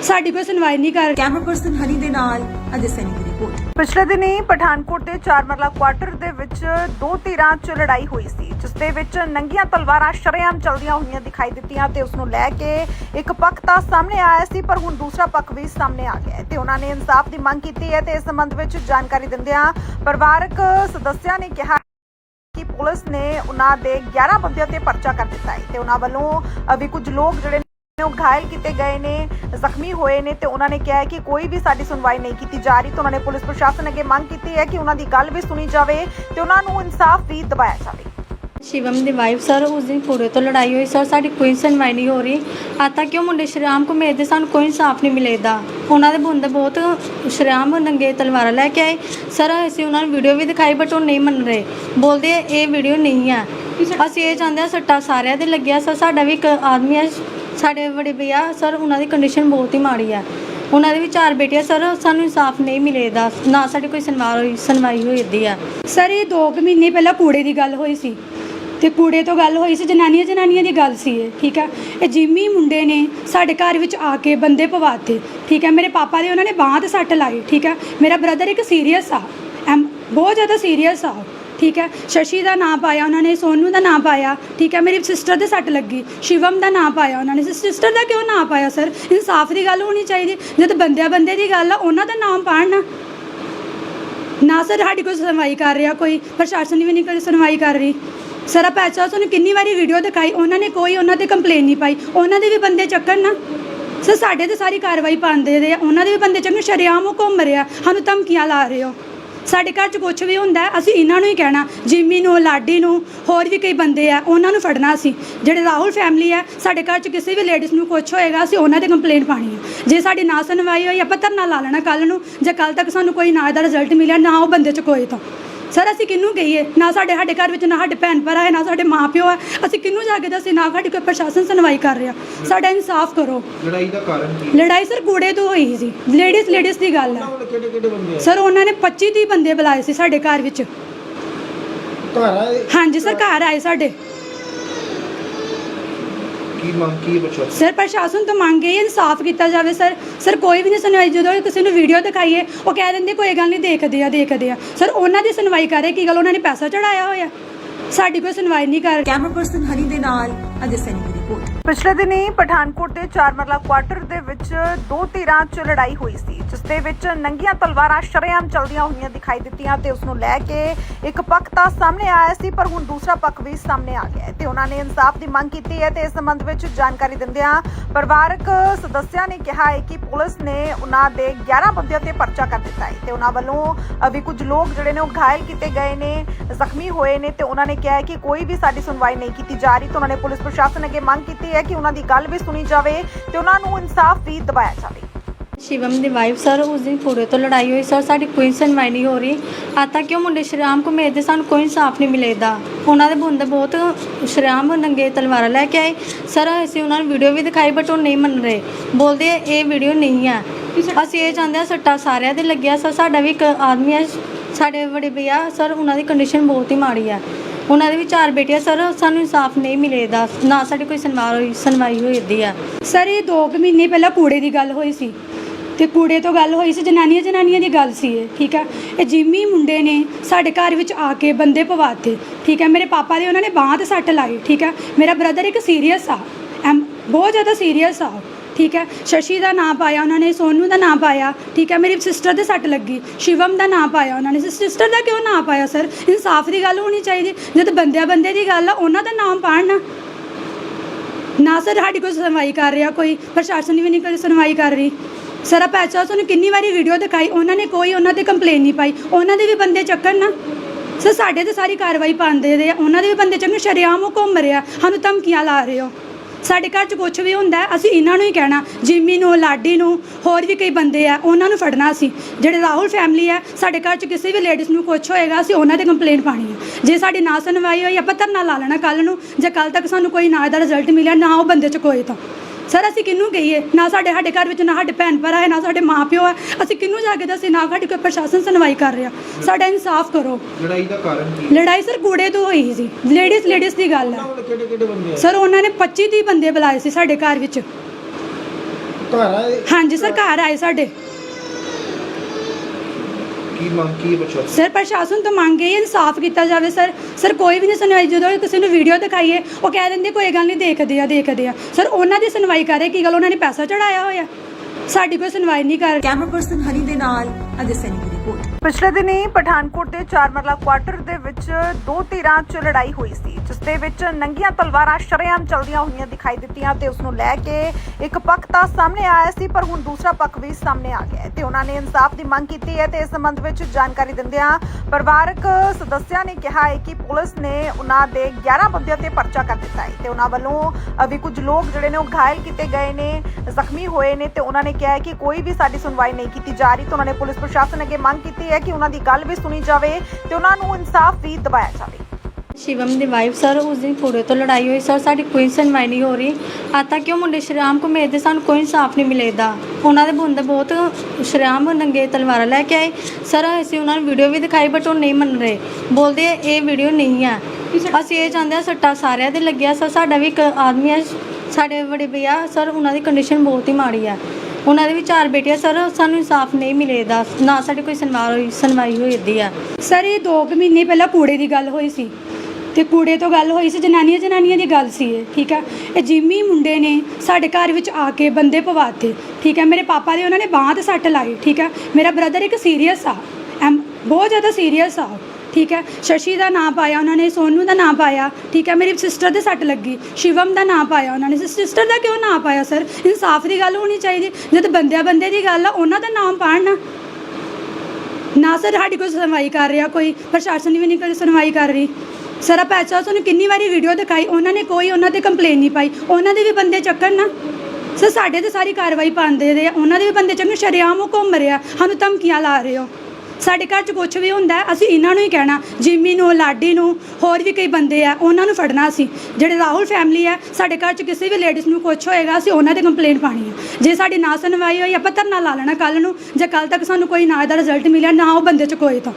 ਸਾਡੀ ਕੋਈ ਸੁਣਵਾਈ ਨਹੀਂ ਕਰ ਕੈਮਰਾ ਪਰਸਨ ਹਨੀ ਦੇ ਨਾਲ ਅਜੇ ਰਿਪੋਰਟ ਪਿਛਲੇ ਦਿਨੀ ਪਠਾਨਕੋਟ ਦੇ ਚਾਰ ਮਰਲਾ ਕੁਆਟਰ ਦੇ ਵਿੱਚ ਦੋ ਧਿਰਾਂ 'ਚ ਲੜਾਈ ਹੋਈ ਸੀ, ਜਿਸ ਦੇ ਵਿੱਚ ਨੰਗੀਆਂ ਤਲਵਾਰਾਂ ਸ਼ਰੇਆਮ ਚਲਦੀਆਂ ਹੋਈਆਂ ਦਿਖਾਈ ਦਿੱਤੀਆਂ ਤੇ ਉਸ ਨੂੰ ਲੈ ਕੇ ਇੱਕ ਪੱਖ ਤਾਂ ਸਾਹਮਣੇ ਆਇਆ ਸੀ, ਪਰ ਹੁਣ ਦੂਸਰਾ ਪੱਖ ਵੀ ਸਾਹਮਣੇ ਆ ਗਿਆ ਤੇ ਉਹਨਾਂ ਨੇ ਇਨਸਾਫ ਦੀ ਮੰਗ ਕੀਤੀ ਹੈ ਤੇ ਇਸ ਸੰਬੰਧ ਵਿੱਚ ਜਾਣਕਾਰੀ ਦਿੰਦਿਆਂ ਪਰਿਵਾਰਕ ਸਦੱਸਿਆਂ ਨੇ ਕਿਹਾ ਕਿ ਪੁਲਿਸ ਨੇ ਉਹਨਾਂ ਦੇ 11 ਬੰਦਿਆਂ ਤੇ ਪਰਚਾ ਕਰ ਦਿੱਤਾ ਹੈ ਤੇ ਉਹਨਾਂ ਵੱਲੋਂ ਵੀ ਕੁਝ ਲੋਕ ਜਿਹੜੇ ਉਹ ਘਾਇਲ ਕੀਤੇ ਗਏ ਨੇ ਜ਼ਖਮੀ ਹੋਏ ਨੇ ਤੇ ਉਹਨਾਂ ਨੇ ਕਿਹਾ ਹੈ ਕਿ ਕੋਈ ਵੀ ਸਾਡੀ ਸੁਣਵਾਈ ਨਹੀਂ ਕੀਤੀ ਜਾ ਰਹੀ ਤੇ ਉਹਨਾਂ ਨੇ ਪੁਲਿਸ ਪ੍ਰਸ਼ਾਸਨ ਅੱਗੇ ਮੰਗ ਕੀਤੀ ਹੈ ਕਿ ਉਹਨਾਂ ਦੀ ਗੱਲ ਵੀ ਸੁਣੀ ਜਾਵੇ ਤੇ ਉਹਨਾਂ ਨੂੰ ਇਨਸਾਫ ਵੀ ਦਿਵਾਇਆ ਜਾਵੇ। ਸ਼ਿਵਮ ਦੀ ਵਾਈਫ ਸਰ ਉਸ ਦਿਨ ਪੂਰੇ ਤੋਂ ਲੜਾਈ ਹੋਈ ਸਰ ਸਾਡੀ ਕੋਈ ਸੁਣਵਾਈ ਨਹੀਂ ਹੋ ਰਹੀ। ਤੱਕ ਕਿਉਂ ਮੁੰਡੇ ਸ਼੍ਰੀਰਾਮ ਕੋ ਮੇਰੇ ਦੇ ਸਾਨੂੰ? ਕੋਈ ਇਨਸਾਫ ਨਹੀਂ ਮਿਲੇਦਾ। ਉਹਨਾਂ ਦੇ ਬੰਦੇ ਬਹੁਤ ਸ਼੍ਰੀਰਾਮ ਨੰਗੇ ਤਲਵਾਰਾਂ ਲੈ ਕੇ ਆਏ। ਸਰ ਅਸੀਂ ਉਹਨਾਂ ਨੂੰ ਵੀਡੀਓ ਵੀ ਦਿਖਾਈ ਬਟ ਉਹ ਨਹੀਂ ਮੰਨ ਰਹੇ। ਬੋਲਦੇ ਇਹ ਵੀਡੀਓ ਨਹੀਂ ਆ ਅਸੀਂ ਇਹ ਚਾਹੁੰਦੇ ਆ ਸੱਟਾ ਸਾਰਿਆਂ ਦੇ ਲੱਗਿਆ। ਸਰ ਸਾਡਾ ਵੀ ਇੱਕ ਆਦਮੀ ਹੈ। ਸਾਡੇ ਬੜੇ ਭਈਆ ਸਰ ਉਹਨਾਂ ਦੀ ਕੰਡੀਸ਼ਨ ਬਹੁਤ ਹੀ ਮਾੜੀ ਆ। ਉਹਨਾਂ ਦੇ ਵੀ ਚਾਰ ਬੇਟੇ ਆ ਸਰ ਸਾਨੂੰ ਇਨਸਾਫ ਨਹੀਂ ਮਿਲੇਦਾ। ਨਾ ਸਾਡੀ ਕੋਈ ਸੁਣਵਾਈ ਸੁਣਵਾਈ ਹੋਈ ਆ। ਸਰ ਇਹ 2 ਮਹੀਨੇ ਪਹਿਲਾਂ ਕੂੜੇ ਦੀ ਗੱਲ ਹੋਈ ਸੀ। ਤੇ ਕੂੜੇ ਤੋਂ ਗੱਲ ਹੋਈ ਸੀ ਜਨਾਨੀਆਂ ਜਨਾਨੀਆਂ ਦੀ ਗੱਲ ਸੀ ਇਹ ਠੀਕ ਹੈ ਇਹ ਜਿਮੀ ਮੁੰਡੇ ਨੇ ਸਾਡੇ ਘਰ ਵਿੱਚ ਆ ਕੇ ਬੰਦੇ ਪਵਾਤੇ ਠੀਕ ਹੈ ਮੇਰੇ ਪਾਪਾ ਦੇ ਉਹਨਾਂ ਨੇ ਬਾਂਹ ਤੇ ਸੱਟ ਲਾਈ ਠੀਕ ਹੈ ਮੇਰਾ ਬ੍ਰਦਰ ਇੱਕ ਸੀਰੀਅਸ ਆ ਐਮ ਬਹੁਤ ਜ਼ਿਆਦਾ ਸੀਰੀਅਸ ਆ ਉਹ, ਠੀਕ ਹੈ? ਸ਼ਸ਼ੀ ਦਾ ਨਾਮ ਪਾਇਆ ਉਹਨਾਂ ਨੇ, ਸੋਨੂ ਦਾ ਨਾਮ ਪਾਇਆ, ਠੀਕ ਹੈ? ਮੇਰੀ ਸਿਸਟਰ ਦੇ ਸੱਟ ਲੱਗੀ, ਸ਼ਿਵਮ ਦਾ ਨਾਮ ਪਾਇਆ ਉਹਨਾਂ ਨੇ। ਸਿਸਟਰ ਦਾ ਕਿਉਂ ਨਾਮ ਪਾਇਆ ਸਰ ਇਨਸਾਫ ਦੀ ਗੱਲ ਹੋਣੀ ਚਾਹੀਦੀ। ਜਦ ਬੰਦਿਆਂ ਬੰਦੇ ਦੀ ਗੱਲ ਆ, ਉਹਨਾਂ ਦਾ ਨਾਮ ਪਾਣ ਨਾ। ਨਾ ਸਰ ਸਾਡੀ ਕੋਈ ਸੁਣਵਾਈ ਕਰ ਰਿਹਾ, ਕੋਈ ਪ੍ਰਸ਼ਾਸਨ ਵੀ ਨਹੀਂ ਕੋਈ ਸੁਣਵਾਈ ਕਰ ਰਹੀ। ਸਰ ਪੈਸਾ ਤੁਹਾਨੂੰ ਕਿੰਨੀ ਵਾਰੀ ਵੀਡੀਓ ਦਿਖਾਈ, ਉਹਨਾਂ ਨੇ ਕੋਈ ਉਹਨਾਂ ਤੇ ਕੰਪਲੇਨ ਨਹੀਂ ਪਾਈ। ਉਹਨਾਂ ਦੇ ਵੀ ਬੰਦੇ ਚੱਕਣ ਨਾ। ਸਰ ਸਾਡੇ ਤੇ ਸਾਰੀ ਕਾਰਵਾਈ ਪਾਉਂਦੇ ਰਹੇ ਉਹਨਾਂ ਦੇ ਵੀ ਬੰਦੇ ਚੱਕਣ, ਸ਼ਰੇਆਮ ਉਹ ਘੁੰਮ ਰਿਹਾ। ਸਾਨੂੰ ਧਮਕੀਆਂ ਲਾ ਰਹੇ ਹੋ। ਸਾਡੇ ਘਰ 'ਚ ਕੁਝ ਵੀ ਹੁੰਦਾ, ਅਸੀਂ ਇਹਨਾਂ ਨੂੰ ਹੀ ਕਹਿਣਾ, ਜਿਮੀ ਨੂੰ, ਲਾਡੀ ਨੂੰ, ਹੋਰ ਵੀ ਕਈ ਬੰਦੇ ਆ, ਉਹਨਾਂ ਨੂੰ ਫੜਨਾ ਅਸੀਂ। ਜਿਹੜੇ ਰਾਹੁਲ ਫੈਮਿਲੀ ਹੈ ਸਾਡੇ ਘਰ 'ਚ ਕਿਸੇ ਵੀ ਲੇਡੀਜ਼ ਨੂੰ ਕੁਝ ਹੋਏਗਾ, ਅਸੀਂ ਉਹਨਾਂ ਤੇ ਕੰਪਲੇਂਟ ਪਾਣੀ ਹੈ ਜੇ ਸਾਡੀ ਨਾ ਸੁਣਵਾਈ ਹੋਈ, ਆਪਾਂ ਧਰਨਾ ਲਾ ਲੈਣਾ ਕੱਲ ਨੂੰ, ਜੇ ਕੱਲ ਤੱਕ ਸਾਨੂੰ ਕੋਈ ਨਾ ਦਾ ਰਿਜ਼ਲਟ ਮਿਲਿਆ, ਨਾ ਉਹ ਬੰਦੇ 'ਚ ਕੋਈ ਤਾਂ। ਸਰ ਅਸੀਂ ਕਿਹਨੂੰ ਕਹੀਏ? ਨਾ ਸਾਡੇ ਸਾਡੇ ਘਰ ਵਿੱਚ ਨਾ ਸਾਡੇ ਭੈਣ ਭਰਾ ਹੈ ਨਾ ਸਾਡੇ ਮਾਪਿਓ ਹੈ। ਅਸੀਂ ਕਿਹਨੂੰ ਜਾ ਕੇ ਦੱਸੇ? ਨਾ ਸਾਡੀ ਕੋਈ ਪ੍ਰਸ਼ਾਸਨ ਸੁਣਵਾਈ ਕਰ ਰਿਹਾ। ਸਾਡਾ ਇਨਸਾਫ ਕਰੋ। ਲੜਾਈ ਦਾ ਕਾਰਨ ਕੀ ਲੜਾਈ ਸਰ ਕੂੜੇ ਤੋਂ ਹੋਈ ਸੀ। ਲੇਡੀਜ਼ ਲੇਡੀਜ਼ ਦੀ ਗੱਲ ਹੈ। ਉਹਨਾਂ ਵੱਲ ਕਿਹੜੇ ਕਿਹੜੇ ਬੰਦੇ ਆਏ? ਸਰ ਉਹਨਾਂ ਨੇ 25 30 ਬੰਦੇ ਬੁਲਾਏ ਸੀ ਸਾਡੇ ਘਰ ਵਿੱਚ। ਘਰ ਆਏ? ਹਾਂਜੀ ਸਰ ਘਰ ਆਏ ਸਾਡੇ। ਕੀ ਮੰਗ ਕੀ ਪ੍ਰਸ਼ਾਸਨ ਸਰ ਪ੍ਰਸ਼ਾਸਨ ਤੋਂ ਮੰਗ ਹੈ ਇਨਸਾਫ ਕੀਤਾ ਜਾਵੇ ਸਰ। ਸਰ ਕੋਈ ਵੀ ਨਹੀਂ ਸੁਣਵਾਈ ਜਦੋਂ ਕਿਸੇ ਨੂੰ ਵੀਡੀਓ ਦਿਖਾਈਏ ਉਹ ਕਹਿ ਦਿੰਦੇ ਕੋਈ ਗੱਲ ਨਹੀਂ ਦੇਖਦੇ ਆ ਦੇਖਦੇ ਆ। ਸਰ ਉਹਨਾਂ ਦੀ ਸੁਣਵਾਈ ਕਰੇ ਕੀ ਗੱਲ? ਉਹਨਾਂ ਨੇ ਪੈਸਾ ਚੜਾਇਆ ਹੋਇਆ। ਸਾਡੀ ਕੋਈ ਸੁਣਵਾਈ ਨਹੀਂ ਕਰ ਕੈਮਰਾ ਪਰਸਨ ਹਨੀ ਦੇ ਨਾਲ ਅਜੇ ਸੈਨੀ ਪਿਛਲੇ ਦਿਨੀ ਪਠਾਨਕੋਟ ਦੇ ਚਾਰ ਮਰਲਾ ਕੁਆਟਰ ਦੇ ਵਿੱਚ ਦੋ ਧਿਰਾਂ 'ਚ ਲੜਾਈ ਹੋਈ ਸੀ, ਜਿਸ ਦੇ ਵਿੱਚ ਨੰਗੀਆਂ ਤਲਵਾਰਾਂ ਸ਼ਰੇਆਮ ਚਲਦੀਆਂ ਹੋਈਆਂ ਦਿਖਾਈ ਦਿੱਤੀਆਂ ਤੇ ਉਸ ਨੂੰ ਲੈ ਕੇ ਇੱਕ ਪੱਖ ਤਾਂ ਸਾਹਮਣੇ ਆਇਆ ਸੀ, ਪਰ ਹੁਣ ਦੂਸਰਾ ਪੱਖ ਵੀ ਸਾਹਮਣੇ ਆ ਗਿਆ ਤੇ ਉਹਨਾਂ ਨੇ ਇਨਸਾਫ ਦੀ ਮੰਗ ਕੀਤੀ ਹੈ ਤੇ ਇਸ ਸੰਬੰਧ ਵਿੱਚ ਜਾਣਕਾਰੀ ਦਿੰਦਿਆਂ ਪਰਿਵਾਰਕ ਸਦੱਸਿਆਂ ਨੇ ਕਿਹਾ ਹੈ ਕਿ ਪੁਲਿਸ ਨੇ ਉਹਨਾਂ ਦੇ 11 ਬੰਦਿਆਂ ਤੇ ਪਰਚਾ ਕਰ ਦਿੱਤਾ ਹੈ ਤੇ ਉਹਨਾਂ ਵੱਲੋਂ ਵੀ ਕੁਝ ਲੋਕ ਜਿਹੜੇ ਨੇ ਉਹ ਘਾਇਲ ਕੀਤੇ ਗਏ ਨੇ, ਜ਼ਖਮੀ ਹੋਏ ਨੇ ਤੇ ਉਹਨਾਂ ਨੇ ਕਿਹਾ ਹੈ ਕਿ ਕੋਈ ਵੀ ਸਾਡੀ ਸੁਣਵਾਈ ਨਹੀਂ ਕੀਤੀ ਜਾ ਰਹੀ ਤੇ ਉਹਨਾਂ ਨੇ ਪੁਲਿਸ ਪ੍ਰਸ਼ਾਸਨ ਅੱਗੇ ਮੰਗ ਕੀਤੀ ਹੈ ਕਿ ਉਹਨਾਂ ਦੀ ਗੱਲ ਵੀ ਸੁਣੀ ਜਾਵੇ ਤੇ ਉਹਨਾਂ ਨੂੰ ਇਨਸਾਫ ਵੀ ਦਿਵਾਇਆ ਜਾਵੇ शिवम ਦੀ ਵਾਈਫ ਸਰ ਉਸ ਦਿਨ ਪੂਰੇ ਤੋਂ ਲੜਾਈ ਹੋਈ ਸਰ ਸਾਡੀ ਕੋਈ ਸੁਣਵਾਈ ਨਹੀਂ ਹੋ ਰਹੀ ਆਤਾ ਕਿਉਂ ਮੁੰਡੇ ਸ਼ਰਾਮ ਕੋ ਮੇਰੇ ਸਾਨੂੰ ਕੋਈ ਇਨਸਾਫ ਨਹੀਂ ਮਿਲੇਦਾ ਉਹਨਾਂ ਦੇ ਬੰਦੇ ਬਹੁਤ ਸ਼ਰਾਮ ਨੰਗੇ ਤਲਵਾਰਾਂ ਲੈ ਕੇ ਆਏ ਸਰ ਅਸੀਂ ਉਹਨਾਂ ਨੂੰ ਵੀਡੀਓ ਵੀ ਦਿਖਾਈ ਬਟ ਉਹ ਨਹੀਂ ਮੰਨ ਰਹੇ ਬੋਲਦੇ ਇਹ ਵੀਡੀਓ ਨਹੀਂ ਹੈ ਅਸੀਂ ਇਹ ਚਾਹੁੰਦੇ ਹਾਂ ਸੱਟਾ ਸਾਰਿਆਂ ਦੇ ਲੱਗਿਆ ਸਰ ਸਾਡਾ ਵੀ ਇੱਕ ਆਦਮੀ ਹੈ ਸਾਡੇ ਬੜੇ ਭਈਆ ਸਰ ਉਹਨਾਂ ਦੀ ਕੰਡੀਸ਼ਨ ਬਹੁਤ ਹੀ ਮਾੜੀ ਹੈ ਉਹਨਾਂ ਦੇ ਵੀ ਚਾਰ ਬੇਟੀਆਂ ਸਰ ਸਾਨੂੰ ਇਨਸਾਫ ਨਹੀਂ ਮਿਲੇਦਾ। ਨਾ ਸਾਡੀ ਕੋਈ ਸੁਣਵਾਈ ਹੋਈ ਸੁਣਵਾਈ ਹੋਈ ਦੀ ਆ। ਸਰ ਇਹ 2 ਮਹੀਨੇ ਪਹਿਲਾਂ ਕੂੜੇ ਦੀ ਗੱਲ ਹੋਈ ਸੀ। ਤੇ ਕੂੜੇ ਤੋਂ ਗੱਲ ਹੋਈ ਸੀ ਜਨਾਨੀਆਂ ਜਨਾਨੀਆਂ ਦੀ ਗੱਲ ਸੀ ਇਹ ਠੀਕ ਹੈ ਇਹ ਜਿਮੀ ਮੁੰਡੇ ਨੇ ਸਾਡੇ ਘਰ ਵਿੱਚ ਆ ਕੇ ਬੰਦੇ ਪਵਾਤੇ ਠੀਕ ਹੈ ਮੇਰੇ ਪਾਪਾ ਦੇ ਉਹਨਾਂ ਨੇ ਬਾਂਹ ਤੇ ਸੱਟ ਲਾਈ ਠੀਕ ਹੈ ਮੇਰਾ ਬ੍ਰਦਰ ਇੱਕ ਸੀਰੀਅਸ ਆ ਐਮ ਬਹੁਤ ਜ਼ਿਆਦਾ ਸੀਰੀਅਸ ਆ ਉਹ, ਠੀਕ ਹੈ? ਸ਼ਸ਼ੀ ਦਾ ਨਾਮ ਪਾਇਆ ਉਹਨਾਂ ਨੇ, ਸੋਨੂ ਦਾ ਨਾਮ ਪਾਇਆ, ਠੀਕ ਹੈ? ਮੇਰੀ ਸਿਸਟਰ ਦੇ ਸੱਟ ਲੱਗੀ, ਸ਼ਿਵਮ ਦਾ ਨਾਮ ਪਾਇਆ ਉਹਨਾਂ ਨੇ। ਸਿਸਟਰ ਦਾ ਕਿਉਂ ਨਾਮ ਪਾਇਆ ਸਰ ਇਨਸਾਫ ਦੀ ਗੱਲ ਹੋਣੀ ਚਾਹੀਦੀ। ਜਦ ਬੰਦਿਆਂ ਬੰਦੇ ਦੀ ਗੱਲ ਆ, ਉਹਨਾਂ ਦਾ ਨਾਮ ਪਾਣ ਨਾ। ਨਾ ਸਰ ਸਾਡੀ ਕੋਈ ਸੁਣਵਾਈ ਕਰ ਰਿਹਾ, ਕੋਈ ਪ੍ਰਸ਼ਾਸਨ ਵੀ ਨਹੀਂ ਕੋਈ ਸੁਣਵਾਈ ਕਰ ਰਹੀ। ਸਰ ਆ ਪੈਚਾ ਤੁਹਾਨੂੰ ਕਿੰਨੀ ਵਾਰੀ ਵੀਡੀਓ ਦਿਖਾਈ, ਉਹਨਾਂ ਨੇ ਕੋਈ ਉਹਨਾਂ ਤੇ ਕੰਪਲੇਨ ਨਹੀਂ ਪਾਈ। ਉਹਨਾਂ ਦੇ ਵੀ ਬੰਦੇ ਚੱਕਣ ਨਾ। ਸਰ ਸਾਡੇ ਤੇ ਸਾਰੀ ਕਾਰਵਾਈ ਪਾਉਂਦੇ ਦੇ ਆ, ਉਹਨਾਂ ਦੇ ਵੀ ਬੰਦੇ ਚੱਕਣ ਸ਼ਰੇਆਮ ਉਹ ਘੁੰਮ ਰਿਹਾ। ਸਾਨੂੰ ਧਮਕੀਆਂ ਲਾ ਰਹੇ ਹੋ। ਸਾਡੇ ਘਰ 'ਚ ਕੁਝ ਵੀ ਹੁੰਦਾ ਹੈ, ਅਸੀਂ ਇਹਨਾਂ ਨੂੰ ਹੀ ਕਹਿਣਾ ਜਿਮੀ ਨੂੰ ਲਾਡੀ ਨੂੰ ਹੋਰ ਵੀ ਕਈ ਬੰਦੇ ਆ ਉਹਨਾਂ ਨੂੰ ਫੜਨਾ ਅਸੀਂ। ਜਿਹੜੇ ਰਾਹੁਲ ਫੈਮਿਲੀ ਹੈ ਸਾਡੇ ਘਰ 'ਚ ਕਿਸੇ ਵੀ ਲੇਡੀਜ਼ ਨੂੰ ਕੁਝ ਹੋਏਗਾ ਅਸੀਂ ਉਹਨਾਂ ਤੇ ਕੰਪਲੇਂਟ ਪਾਣੀ ਹੈ ਜੇ ਸਾਡੀ ਨਾ ਸੁਣਵਾਈ ਹੋਈ ਆਪਾਂ ਧਰਨਾ ਲਾ ਲੈਣਾ ਕੱਲ ਨੂੰ ਜੇ ਕੱਲ ਤੱਕ ਸਾਨੂੰ ਕੋਈ ਨਾ ਇਹਦਾ ਰਿਜ਼ਲਟ ਮਿਲਿਆ ਨਾ ਉਹ ਬੰਦੇ 'ਚ ਕੋਈ ਤਾਂ। ਸਰ ਅਸੀਂ ਕਿਹਨੂੰ ਕਹੀਏ? ਨਾ ਸਾਡੇ ਸਾਡੇ ਘਰ ਵਿੱਚ ਨਾ ਸਾਡੇ ਭੈਣ ਭਰਾ ਹੈ ਨਾ ਸਾਡੇ ਮਾਪਿਓ ਹੈ। ਅਸੀਂ ਕਿਹਨੂੰ ਜਾ ਕੇ ਦੱਸੇ ਨਾ ਸਾਡੀ ਕੋਈ ਪ੍ਰਸ਼ਾਸਨ ਸੁਣਵਾਈ ਕਰ ਰਿਹਾ। ਸਾਡਾ ਇਨਸਾਫ ਕਰੋ। ਲੜਾਈ ਦਾ ਕਾਰਨ ਕੀ ਲੜਾਈ ਸਰ ਕੂੜੇ ਤੋਂ ਹੋਈ ਸੀ। ਲੇਡੀਜ਼ ਲੇਡੀਜ਼ ਦੀ ਗੱਲ ਹੈ। ਕਿਹੜੇ ਕਿਹੜੇ ਬੰਦੇ ਸਰ ਉਹਨਾਂ ਨੇ 25 30 ਬੰਦੇ ਬੁਲਾਏ ਸੀ ਸਾਡੇ ਘਰ ਵਿੱਚ। ਘਰ ਆਏ? ਹਾਂਜੀ ਸਰ ਘਰ ਆਏ ਸਾਡੇ। ਕੀ ਮੰਗ ਕੀ ਪ੍ਰਸ਼ਾਸਨ ਸਰ ਪ੍ਰਸ਼ਾਸਨ ਤੋਂ ਮੰਗ ਹੈ ਇਨਸਾਫ ਕੀਤਾ ਜਾਵੇ ਸਰ। ਸਰ ਕੋਈ ਵੀ ਨਹੀਂ ਸੁਣਵਾਈ ਜਦੋਂ ਕਿਸੇ ਨੂੰ ਵੀਡੀਓ ਦਿਖਾਈਏ ਉਹ ਕਹਿ ਦਿੰਦੇ ਕੋਈ ਗੱਲ ਨਹੀਂ ਦੇਖਦੇ ਆ ਦੇਖਦੇ ਆ। ਸਰ ਉਹਨਾਂ ਦੀ ਸੁਣਵਾਈ ਕਰੇ ਕੀ ਗੱਲ? ਉਹਨਾਂ ਨੇ ਪੈਸਾ ਚੜਾਇਆ ਹੋਇਆ। ਸਾਡੀ ਕੋਈ ਸੁਣਵਾਈ ਨਹੀਂ ਕਰ ਕੈਮਰਾ ਪਰਸਨ ਹਨੀ ਦੇ ਨਾਲ ਅਜੇ ਸੈਨੀ ਦੀ ਰਿਪੋਰਟ। ਪਿਛਲੇ ਦਿਨੀ ਪਠਾਨਕੋਟ ਦੇ ਚਾਰ ਮਰਲਾ ਕੁਆਟਰ ਦੇ ਵਿੱਚ ਦੋ ਧਿਰਾਂ 'ਚ ਲੜਾਈ ਹੋਈ ਸੀ, ਜਿਸ ਦੇ ਵਿੱਚ ਨੰਗੀਆਂ ਤਲਵਾਰਾਂ ਸ਼ਰੇਆਮ ਚਲਦੀਆਂ ਹੋਈਆਂ ਦਿਖਾਈ ਦਿੱਤੀਆਂ ਤੇ ਉਸ ਨੂੰ ਲੈ ਕੇ ਇੱਕ ਪੱਖ ਤਾਂ ਸਾਹਮਣੇ ਆਇਆ ਸੀ, ਪਰ ਹੁਣ ਦੂਸਰਾ ਪੱਖ ਵੀ ਸਾਹਮਣੇ ਆ ਗਿਆ ਤੇ ਉਹਨਾਂ ਨੇ ਇਨਸਾਫ ਦੀ ਮੰਗ ਕੀਤੀ ਹੈ ਤੇ ਇਸ ਸੰਬੰਧ ਵਿੱਚ ਜਾਣਕਾਰੀ ਦਿੰਦਿਆਂ ਪਰਿਵਾਰਕ ਸਦੱਸਿਆਂ ਨੇ ਕਿਹਾ ਹੈ ਕਿ ਪੁਲਿਸ ਨੇ ਉਹਨਾਂ ਦੇ 11 ਬੰਦਿਆਂ ਤੇ ਪਰਚਾ ਕਰ ਦਿੱਤਾ ਹੈ ਤੇ ਉਹਨਾਂ ਵੱਲੋਂ ਵੀ ਕੁਝ ਲੋਕ ਜਿਹੜੇ ਨੇ ਉਹ ਘਾਇਲ ਕੀਤੇ ਗਏ ਨੇ, ਜ਼ਖਮੀ ਹੋਏ ਨੇ ਤੇ ਉਹਨਾਂ ਨੇ ਕਿਹਾ ਹੈ ਕਿ ਕੋਈ ਵੀ ਸਾਡੀ ਸੁਣਵਾਈ ਨਹੀਂ ਕੀਤੀ ਜਾ ਰਹੀ ਤੇ ਉਹਨਾਂ ਨੇ ਪੁਲਿਸ ਪ੍ਰਸ਼ਾਸਨ ਅੱਗੇ ਮੰਗ ਕੀਤੀ ਹੈ ਕਿ ਉਹਨਾਂ ਦੀ ਗੱਲ ਵੀ ਸੁਣੀ ਜਾਵੇ ਤੇ ਉਹਨਾਂ ਨੂੰ ਇਨਸਾਫ ਵੀ ਦਿਵਾਇਆ ਜਾਵੇ शिवम ਦੀ ਵਾਈਫ ਸਰ ਉਸ ਦਿਨ ਪੂਰੇ ਤੋਂ ਲੜਾਈ ਹੋਈ ਸਰ ਸਾਡੀ ਕੋਈ ਸੁਣਵਾਈ ਨਹੀਂ ਹੋ ਰਹੀ ਆਤਾ ਕਿਉਂ ਮੁੰਡੇ ਸ਼ਰਾਮ ਕੋ ਮੇਰੇ ਸਾਨੂੰ ਕੋਈ ਇਨਸਾਫ ਨਹੀਂ ਮਿਲੇਦਾ ਉਹਨਾਂ ਦੇ ਬੰਦੇ ਬਹੁਤ ਸ਼ਰਾਮ ਨੰਗੇ ਤਲਵਾਰਾਂ ਲੈ ਕੇ ਆਏ ਸਰ ਅਸੀਂ ਉਹਨਾਂ ਨੂੰ ਵੀਡੀਓ ਵੀ ਦਿਖਾਈ ਬਟ ਉਹ ਨਹੀਂ ਮੰਨ ਰਹੇ ਬੋਲਦੇ ਇਹ ਵੀਡੀਓ ਨਹੀਂ ਹੈ ਅਸੀਂ ਇਹ ਚਾਹੁੰਦੇ ਹਾਂ ਸੱਟਾ ਸਾਰਿਆਂ ਦੇ ਲੱਗਿਆ ਸਰ ਸਾਡਾ ਵੀ ਇੱਕ ਆਦਮੀ ਹੈ ਸਾਡੇ ਬੜੇ ਭਈਆ ਸਰ ਉਹਨਾਂ ਦੀ ਕੰਡੀਸ਼ਨ ਬਹੁਤ ਹੀ ਮਾੜੀ ਹੈ ਉਹਨਾਂ ਦੇ ਵੀ ਚਾਰ ਬੇਟੇ ਆ। ਸਰ, ਸਾਨੂੰ ਇਨਸਾਫ ਨਹੀਂ ਮਿਲੇਦਾ। ਨਾ ਸਾਡੀ ਕੋਈ ਸੁਣਵਾਈ ਹੋਈ ਸੁਣਵਾਈ ਹੋਈ ਆ। ਸਰ, ਇਹ 2 ਮਹੀਨੇ ਪਹਿਲਾਂ ਕੂੜੇ ਦੀ ਗੱਲ ਹੋਈ ਸੀ। ਤੇ ਕੂੜੇ ਤੋਂ ਗੱਲ ਹੋਈ ਸੀ, ਜਨਾਨੀਆਂ ਜਨਾਨੀਆਂ ਦੀ ਗੱਲ ਸੀ ਇਹ, ਠੀਕ ਹੈ ਇਹ ਜਿਮੀ ਮੁੰਡੇ ਨੇ ਸਾਡੇ ਘਰ ਵਿੱਚ ਆ ਕੇ ਬੰਦੇ ਪਵਾਤੇ, ਠੀਕ ਹੈ ਮੇਰੇ ਪਾਪਾ ਦੇ ਉਹਨਾਂ ਨੇ ਬਾਂਹ ਤੇ ਸੱਟ ਲਾਈ, ਠੀਕ ਹੈ ਮੇਰਾ ਬ੍ਰਦਰ ਇੱਕ ਸੀਰੀਅਸ ਆ, ਐਮ ਬਹੁਤ ਜ਼ਿਆਦਾ ਸੀਰੀਅਸ ਆ ਠੀਕ ਹੈ? ਸ਼ਸ਼ੀ ਦਾ ਨਾਮ ਪਾਇਆ ਉਹਨਾਂ ਨੇ, ਸੋਨੂ ਦਾ ਨਾਮ ਪਾਇਆ, ਠੀਕ ਹੈ? ਮੇਰੀ ਸਿਸਟਰ ਦੇ ਸੱਟ ਲੱਗੀ, ਸ਼ਿਵਮ ਦਾ ਨਾਮ ਪਾਇਆ ਉਹਨਾਂ ਨੇ। ਸਿਸਟਰ ਦਾ ਕਿਉਂ ਨਾਮ ਪਾਇਆ ਸਰ ਇਨਸਾਫ ਦੀ ਗੱਲ ਹੋਣੀ ਚਾਹੀਦੀ। ਜਦ ਬੰਦਿਆਂ ਬੰਦੇ ਦੀ ਗੱਲ ਆ, ਉਹਨਾਂ ਦਾ ਨਾਮ ਪਾਣ ਨਾ। ਨਾ ਸਰ ਸਾਡੀ ਕੋਈ ਸੁਣਵਾਈ ਕਰ ਰਿਹਾ, ਕੋਈ ਪ੍ਰਸ਼ਾਸਨ ਵੀ ਨਹੀਂ ਕੋਈ ਸੁਣਵਾਈ ਕਰ ਰਹੀ। ਸਰ ਆ ਪੈਚਾ ਤੁਹਾਨੂੰ ਕਿੰਨੀ ਵਾਰੀ ਵੀਡੀਓ ਦਿਖਾਈ, ਉਹਨਾਂ ਨੇ ਕੋਈ ਉਹਨਾਂ ਤੇ ਕੰਪਲੇਨ ਨਹੀਂ ਪਾਈ। ਉਹਨਾਂ ਦੇ ਵੀ ਬੰਦੇ ਚੱਕਣ ਨਾ। ਸਰ ਸਾਡੇ ਤੇ ਸਾਰੀ ਕਾਰਵਾਈ ਪਾਉਂਦੇ ਰਹੇ ਆ, ਉਹਨਾਂ ਦੇ ਵੀ ਬੰਦੇ ਚੱਕਣ, ਸ਼ਰੇਆਮ ਉਹ ਘੁੰਮ ਰਿਹਾ, ਸਾਨੂੰ ਧਮਕੀਆਂ ਲਾ ਰਹੇ ਹੋ। ਸਾਡੇ ਘਰ 'ਚ ਕੁਝ ਵੀ ਹੁੰਦਾ, ਅਸੀਂ ਇਹਨਾਂ ਨੂੰ ਹੀ ਕਹਿਣਾ, ਜਿਮੀ ਨੂੰ, ਲਾਡੀ ਨੂੰ, ਹੋਰ ਵੀ ਕਈ ਬੰਦੇ ਆ, ਉਹਨਾਂ ਨੂੰ ਫੜਨਾ ਅਸੀਂ। ਜਿਹੜੇ ਰਾਹੁਲ ਫੈਮਿਲੀ ਹੈ ਸਾਡੇ ਘਰ 'ਚ ਕਿਸੇ ਵੀ ਲੇਡੀਜ਼ ਨੂੰ ਕੁਝ ਹੋਏਗਾ, ਅਸੀਂ ਉਹਨਾਂ ਤੇ ਕੰਪਲੇਂਟ ਪਾਣੀ ਆ। ਜੇ ਸਾਡੀ ਨਾ ਸੁਣਵਾਈ ਹੋਈ, ਆਪਾਂ ਧਰਨਾ ਲਾ ਲੈਣਾ ਕੱਲ ਨੂੰ, ਜੇ ਕੱਲ ਤੱਕ ਸਾਨੂੰ ਕੋਈ ਨਾ ਦਾ ਰਿਜ਼ਲਟ ਮਿਲਿਆ, ਨਾ ਉਹ ਬੰਦੇ 'ਚ ਕੋਈ ਤਾਂ।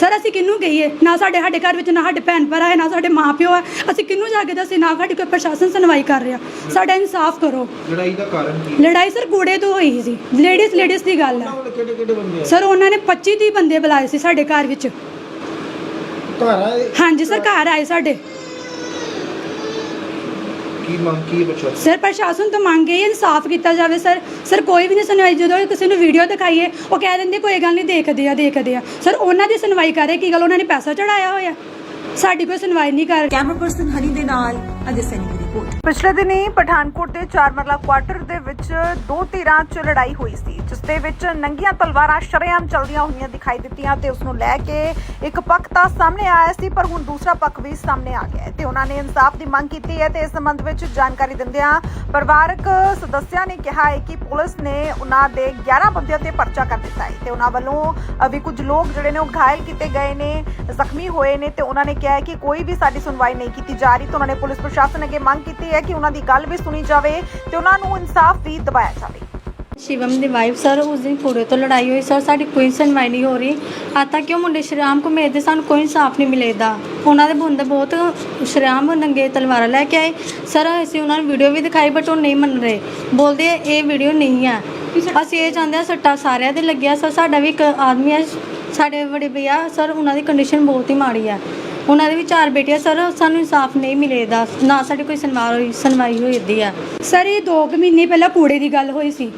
ਸਰ ਅਸੀਂ ਕਿਹਨੂੰ ਕਹੀਏ? ਨਾ ਸਾਡੇ ਸਾਡੇ ਘਰ ਵਿੱਚ ਨਾ ਸਾਡੇ ਭੈਣ ਭਰਾ ਹੈ ਨਾ ਸਾਡੇ ਮਾਪਿਓ ਹੈ। ਅਸੀਂ ਕਿਹਨੂੰ ਜਾ ਕੇ ਦੱਸੇ? ਨਾ ਸਾਡੀ ਕੋਈ ਪ੍ਰਸ਼ਾਸਨ ਸੁਣਵਾਈ ਕਰ ਰਿਹਾ। ਸਾਡਾ ਇਨਸਾਫ ਕਰੋ। ਲੜਾਈ ਦਾ ਕਾਰਨ ਕੀ ਲੜਾਈ ਸਰ ਕੂੜੇ ਤੋਂ ਹੋਈ ਸੀ। ਲੇਡੀਜ਼ ਲੇਡੀਜ਼ ਦੀ ਗੱਲ ਹੈ। ਕਿਹੜੇ ਕਿਹੜੇ ਬੰਦੇ ਸਰ ਉਹਨਾਂ ਨੇ 25 30 ਬੰਦੇ ਬੁਲਾਏ ਸੀ ਸਾਡੇ ਘਰ ਵਿੱਚ। ਘਰ ਆਏ? ਹਾਂਜੀ ਸਰ ਘਰ ਆਏ ਸਾਡੇ। ਕੀ ਮੰਗ ਕੀ ਬਚਾ ਸਰ ਪ੍ਰਸ਼ਾਸਨ ਤੋਂ ਮੰਗ ਇਹ ਇਨਸਾਫ ਕੀਤਾ ਜਾਵੇ ਸਰ। ਸਰ ਕੋਈ ਵੀ ਨਹੀਂ ਸੁਣਵਾਈ ਜਦੋਂ ਕਿਸੇ ਨੂੰ ਵੀਡੀਓ ਦਿਖਾਈਏ ਉਹ ਕਹਿ ਦਿੰਦੇ ਕੋਈ ਗੱਲ ਨਹੀਂ ਦੇਖਦੇ ਆ ਦੇਖਦੇ ਆ। ਸਰ ਉਹਨਾਂ ਦੀ ਸੁਣਵਾਈ ਕਰੇ ਕੀ ਗੱਲ? ਉਹਨਾਂ ਨੇ ਪੈਸਾ ਚੜਾਇਆ ਹੋਇਆ। ਸਾਡੀ ਕੋਈ ਸੁਣਵਾਈ ਨਹੀਂ ਕਰ ਕੈਮਰਾ ਪਰਸਨ ਹਨੀ ਦੇ ਨਾਲ ਅਜੇ ਸੈਨੀ ਦੀ ਰਿਪੋਰਟ ਪਿਛਲੇ ਦਿਨੀ ਪਠਾਨਕੋਟ ਦੇ ਚਾਰ ਮਰਲਾ ਕੁਆਟਰ ਦੇ ਵਿੱਚ ਦੋ ਧਿਰਾਂ 'ਚ ਲੜਾਈ ਹੋਈ ਸੀ, ਜਿਸ ਦੇ ਵਿੱਚ ਨੰਗੀਆਂ ਤਲਵਾਰਾਂ ਸ਼ਰੇਆਮ ਚਲਦੀਆਂ ਹੋਈਆਂ ਦਿਖਾਈ ਦਿੱਤੀਆਂ ਤੇ ਉਸ ਨੂੰ ਲੈ ਕੇ ਇੱਕ ਪੱਖ ਤਾਂ ਸਾਹਮਣੇ ਆਇਆ ਸੀ, ਪਰ ਹੁਣ ਦੂਸਰਾ ਪੱਖ ਵੀ ਸਾਹਮਣੇ ਆ ਗਿਆ ਤੇ ਉਹਨਾਂ ਨੇ ਇਨਸਾਫ ਦੀ ਮੰਗ ਕੀਤੀ ਹੈ ਤੇ ਇਸ ਸੰਬੰਧ ਵਿੱਚ ਜਾਣਕਾਰੀ ਦਿੰਦਿਆਂ ਪਰਿਵਾਰਕ ਸਦੱਸਿਆਂ ਨੇ ਕਿਹਾ ਹੈ ਕਿ ਪੁਲਿਸ ਨੇ ਉਹਨਾਂ ਦੇ 11 ਬੰਦਿਆਂ ਤੇ ਪਰਚਾ ਕਰ ਦਿੱਤਾ ਹੈ ਤੇ ਉਹਨਾਂ ਵੱਲੋਂ ਵੀ ਕੁਝ ਲੋਕ ਜਿਹੜੇ ਨੇ ਉਹ ਘਾਇਲ ਕੀਤੇ ਗਏ ਨੇ, ਜ਼ਖਮੀ ਹੋਏ ਨੇ ਤੇ ਉਹਨਾਂ ਨੇ ਕਿਹਾ ਕਿ ਕੋਈ ਵੀ ਸਾਡੀ ਸੁਣਵਾਈ ਨਹੀਂ ਕੀਤੀ ਜਾ ਰਹੀ ਤੇ ਉਹਨਾਂ ਨੇ ਪੁਲਿਸ ਪ੍ਰਸ਼ਾਸਨ ਅੱਗੇ ਮੰਗ ਕੀਤੀ ਹੈ ਕਿ ਉਹਨਾਂ ਦੀ ਗੱਲ ਵੀ ਸੁਣੀ ਜਾਵੇ ਤੇ ਉਹਨਾਂ ਨੂੰ ਇਨਸਾਫ ਵੀ ਦਿਵਾਇਆ ਜਾਵੇ शिवम ਦੀ ਵਾਈਫ ਸਰ ਉਸ ਦਿਨ ਕੂੜੇ ਤੋਂ ਲੜਾਈ ਹੋਈ ਸਰ ਸਾਡੀ ਕੋਈ ਸੁਣਵਾਈ ਨਹੀਂ ਹੋ ਰਹੀ ਅੱਜ ਤੱਕ ਉਹ ਮੁੰਡੇ ਸ਼ਰੀਆਮ ਕੋ ਮੇਰੇ ਸਾਨੂੰ ਕੋਈ ਇਨਸਾਫ ਨਹੀਂ ਮਿਲੇਦਾ ਉਹਨਾਂ ਦੇ ਬੰਦੇ ਬਹੁਤ ਸ਼ਰੀਆਮ ਨੰਗੇ ਤਲਵਾਰਾਂ ਲੈ ਕੇ ਆਏ ਸਰ ਅਸੀਂ ਉਹਨਾਂ ਨੂੰ ਵੀਡੀਓ ਵੀ ਦਿਖਾਈ ਬਟ ਉਹ ਨਹੀਂ ਮੰਨ ਰਹੇ ਬੋਲਦੇ ਇਹ ਵੀਡੀਓ ਨਹੀਂ ਹੈ ਅਸੀਂ ਇਹ ਚਾਹੁੰਦੇ ਹਾਂ ਸੱਟਾ ਸਾਰਿਆਂ ਦੇ ਲੱਗਿਆ ਸਰ ਸਾਡਾ ਵੀ ਇੱਕ ਆਦਮੀ ਹੈ ਸਾਡੇ ਬੜੇ ਭਈਆ ਸਰ ਉਹਨਾਂ ਦੀ ਕੰਡੀਸ਼ਨ ਬਹੁਤ ਹੀ ਮਾੜੀ ਹੈ ਉਹਨਾਂ ਦੇ ਵੀ ਚਾਰ ਬੇਟੀਆਂ ਸਰ, ਸਾਨੂੰ ਇਨਸਾਫ ਨਹੀਂ ਮਿਲੇਦਾ। ਨਾ ਸਾਡੀ ਕੋਈ ਸੁਣਵਾਈ ਹੋਈ ਸੁਣਵਾਈ ਹੋਈ ਆ। ਸਰ, ਇਹ 2 ਮਹੀਨੇ ਪਹਿਲਾਂ ਕੂੜੇ ਦੀ ਗੱਲ ਹੋਈ ਸੀ।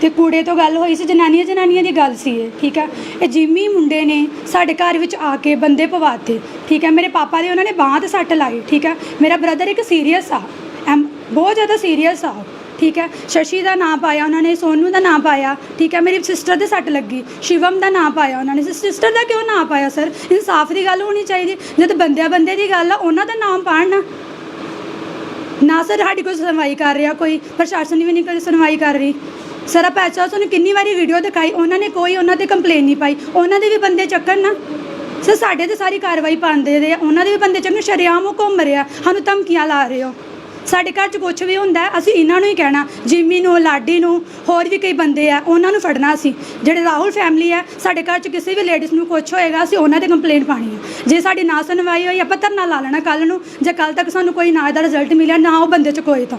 ਤੇ ਕੂੜੇ ਤੋਂ ਗੱਲ ਹੋਈ ਸੀ, ਜਨਾਨੀਆਂ ਜਨਾਨੀਆਂ ਦੀ ਗੱਲ ਸੀ ਇਹ, ਠੀਕ ਹੈ ਇਹ ਜਿਮੀ ਮੁੰਡੇ ਨੇ ਸਾਡੇ ਘਰ ਵਿੱਚ ਆ ਕੇ ਬੰਦੇ ਪਵਾਤੇ, ਠੀਕ ਹੈ ਮੇਰੇ ਪਾਪਾ ਦੇ ਉਹਨਾਂ ਨੇ ਬਾਂਹ ਤੇ ਸੱਟ ਲਾਈ, ਠੀਕ ਹੈ ਮੇਰਾ ਬ੍ਰਦਰ ਇੱਕ ਸੀਰੀਅਸ ਆ। ਐਮ ਬਹੁਤ ਜ਼ਿਆਦਾ ਸੀਰੀਅਸ ਆ ਠੀਕ ਹੈ? ਸ਼ਸ਼ੀ ਦਾ ਨਾਮ ਪਾਇਆ ਉਹਨਾਂ ਨੇ ਸੋਨੂ ਦਾ ਨਾਮ ਪਾਇਆ ਠੀਕ ਹੈ? ਮੇਰੀ ਸਿਸਟਰ ਦੇ ਸੱਟ ਲੱਗੀ ਸ਼ਿਵਮ ਦਾ ਨਾਮ ਪਾਇਆ ਉਹਨਾਂ ਨੇ। ਸਿਸਟਰ ਦਾ ਕਿਉਂ ਨਾਮ ਪਾਇਆ ਸਰ ਇਨਸਾਫ ਦੀ ਗੱਲ ਹੋਣੀ ਚਾਹੀਦੀ। ਜਦ ਬੰਦਿਆਂ ਬੰਦੇ ਦੀ ਗੱਲ ਆ ਉਹਨਾਂ ਦਾ ਨਾਮ ਪਾਣ ਨਾ। ਨਾ ਸਰ ਸਾਡੀ ਕੋਈ ਸੁਣਵਾਈ ਕਰ ਰਿਹਾ ਕੋਈ ਪ੍ਰਸ਼ਾਸਨ ਵੀ ਨਹੀਂ ਕੋਈ ਸੁਣਵਾਈ ਕਰ ਰਹੀ। ਸਰ ਆਪਾਂ ਐਚਓ ਤੁਹਾਨੂੰ ਕਿੰਨੀ ਵਾਰੀ ਵੀਡੀਓ ਦਿਖਾਈ ਉਹਨਾਂ ਨੇ ਕੋਈ ਉਹਨਾਂ ਤੇ ਕੰਪਲੇਨ ਨਹੀਂ ਪਾਈ। ਉਹਨਾਂ ਦੇ ਵੀ ਬੰਦੇ ਚੱਕਣ ਨਾ। ਸਰ ਸਾਡੇ ਤੇ ਸਾਰੀ ਕਾਰਵਾਈ ਪਾਉਂਦੇ ਰਹੇ ਆ, ਉਹਨਾਂ ਦੇ ਵੀ ਬੰਦੇ ਚੱਕਣ ਸ਼ਰੇਆਮ ਉਹ ਘੁੰਮ ਰਿਹਾ ਸਾਨੂੰ ਧਮਕੀਆਂ ਲਾ ਰਹੇ ਹੋ। ਸਾਡੇ ਘਰ 'ਚ ਕੁਝ ਵੀ ਹੁੰਦਾ, ਅਸੀਂ ਇਹਨਾਂ ਨੂੰ ਹੀ ਕਹਿਣਾ, ਜਿਮੀ ਨੂੰ, ਲਾਡੀ ਨੂੰ, ਹੋਰ ਵੀ ਕਈ ਬੰਦੇ ਆ, ਉਹਨਾਂ ਨੂੰ ਫੜਨਾ ਅਸੀਂ। ਜਿਹੜੇ ਰਾਹੁਲ ਫੈਮਿਲੀ ਹੈ ਸਾਡੇ ਘਰ 'ਚ ਕਿਸੇ ਵੀ ਲੇਡੀਜ਼ ਨੂੰ ਕੁਝ ਹੋਏਗਾ, ਅਸੀਂ ਉਹਨਾਂ ਤੇ ਕੰਪਲੇਂਟ ਪਾਣੀ ਹੈ ਜੇ ਸਾਡੀ ਨਾ ਸੁਣਵਾਈ ਹੋਈ, ਆਪਾਂ ਧਰਨਾ ਲਾ ਲੈਣਾ ਕੱਲ ਨੂੰ, ਜੇ ਕੱਲ ਤੱਕ ਸਾਨੂੰ ਕੋਈ ਨਾ ਦਾ ਰਿਜ਼ਲਟ ਮਿਲਿਆ, ਨਾ ਉਹ ਬੰਦੇ 'ਚ ਕੋਈ ਤਾਂ।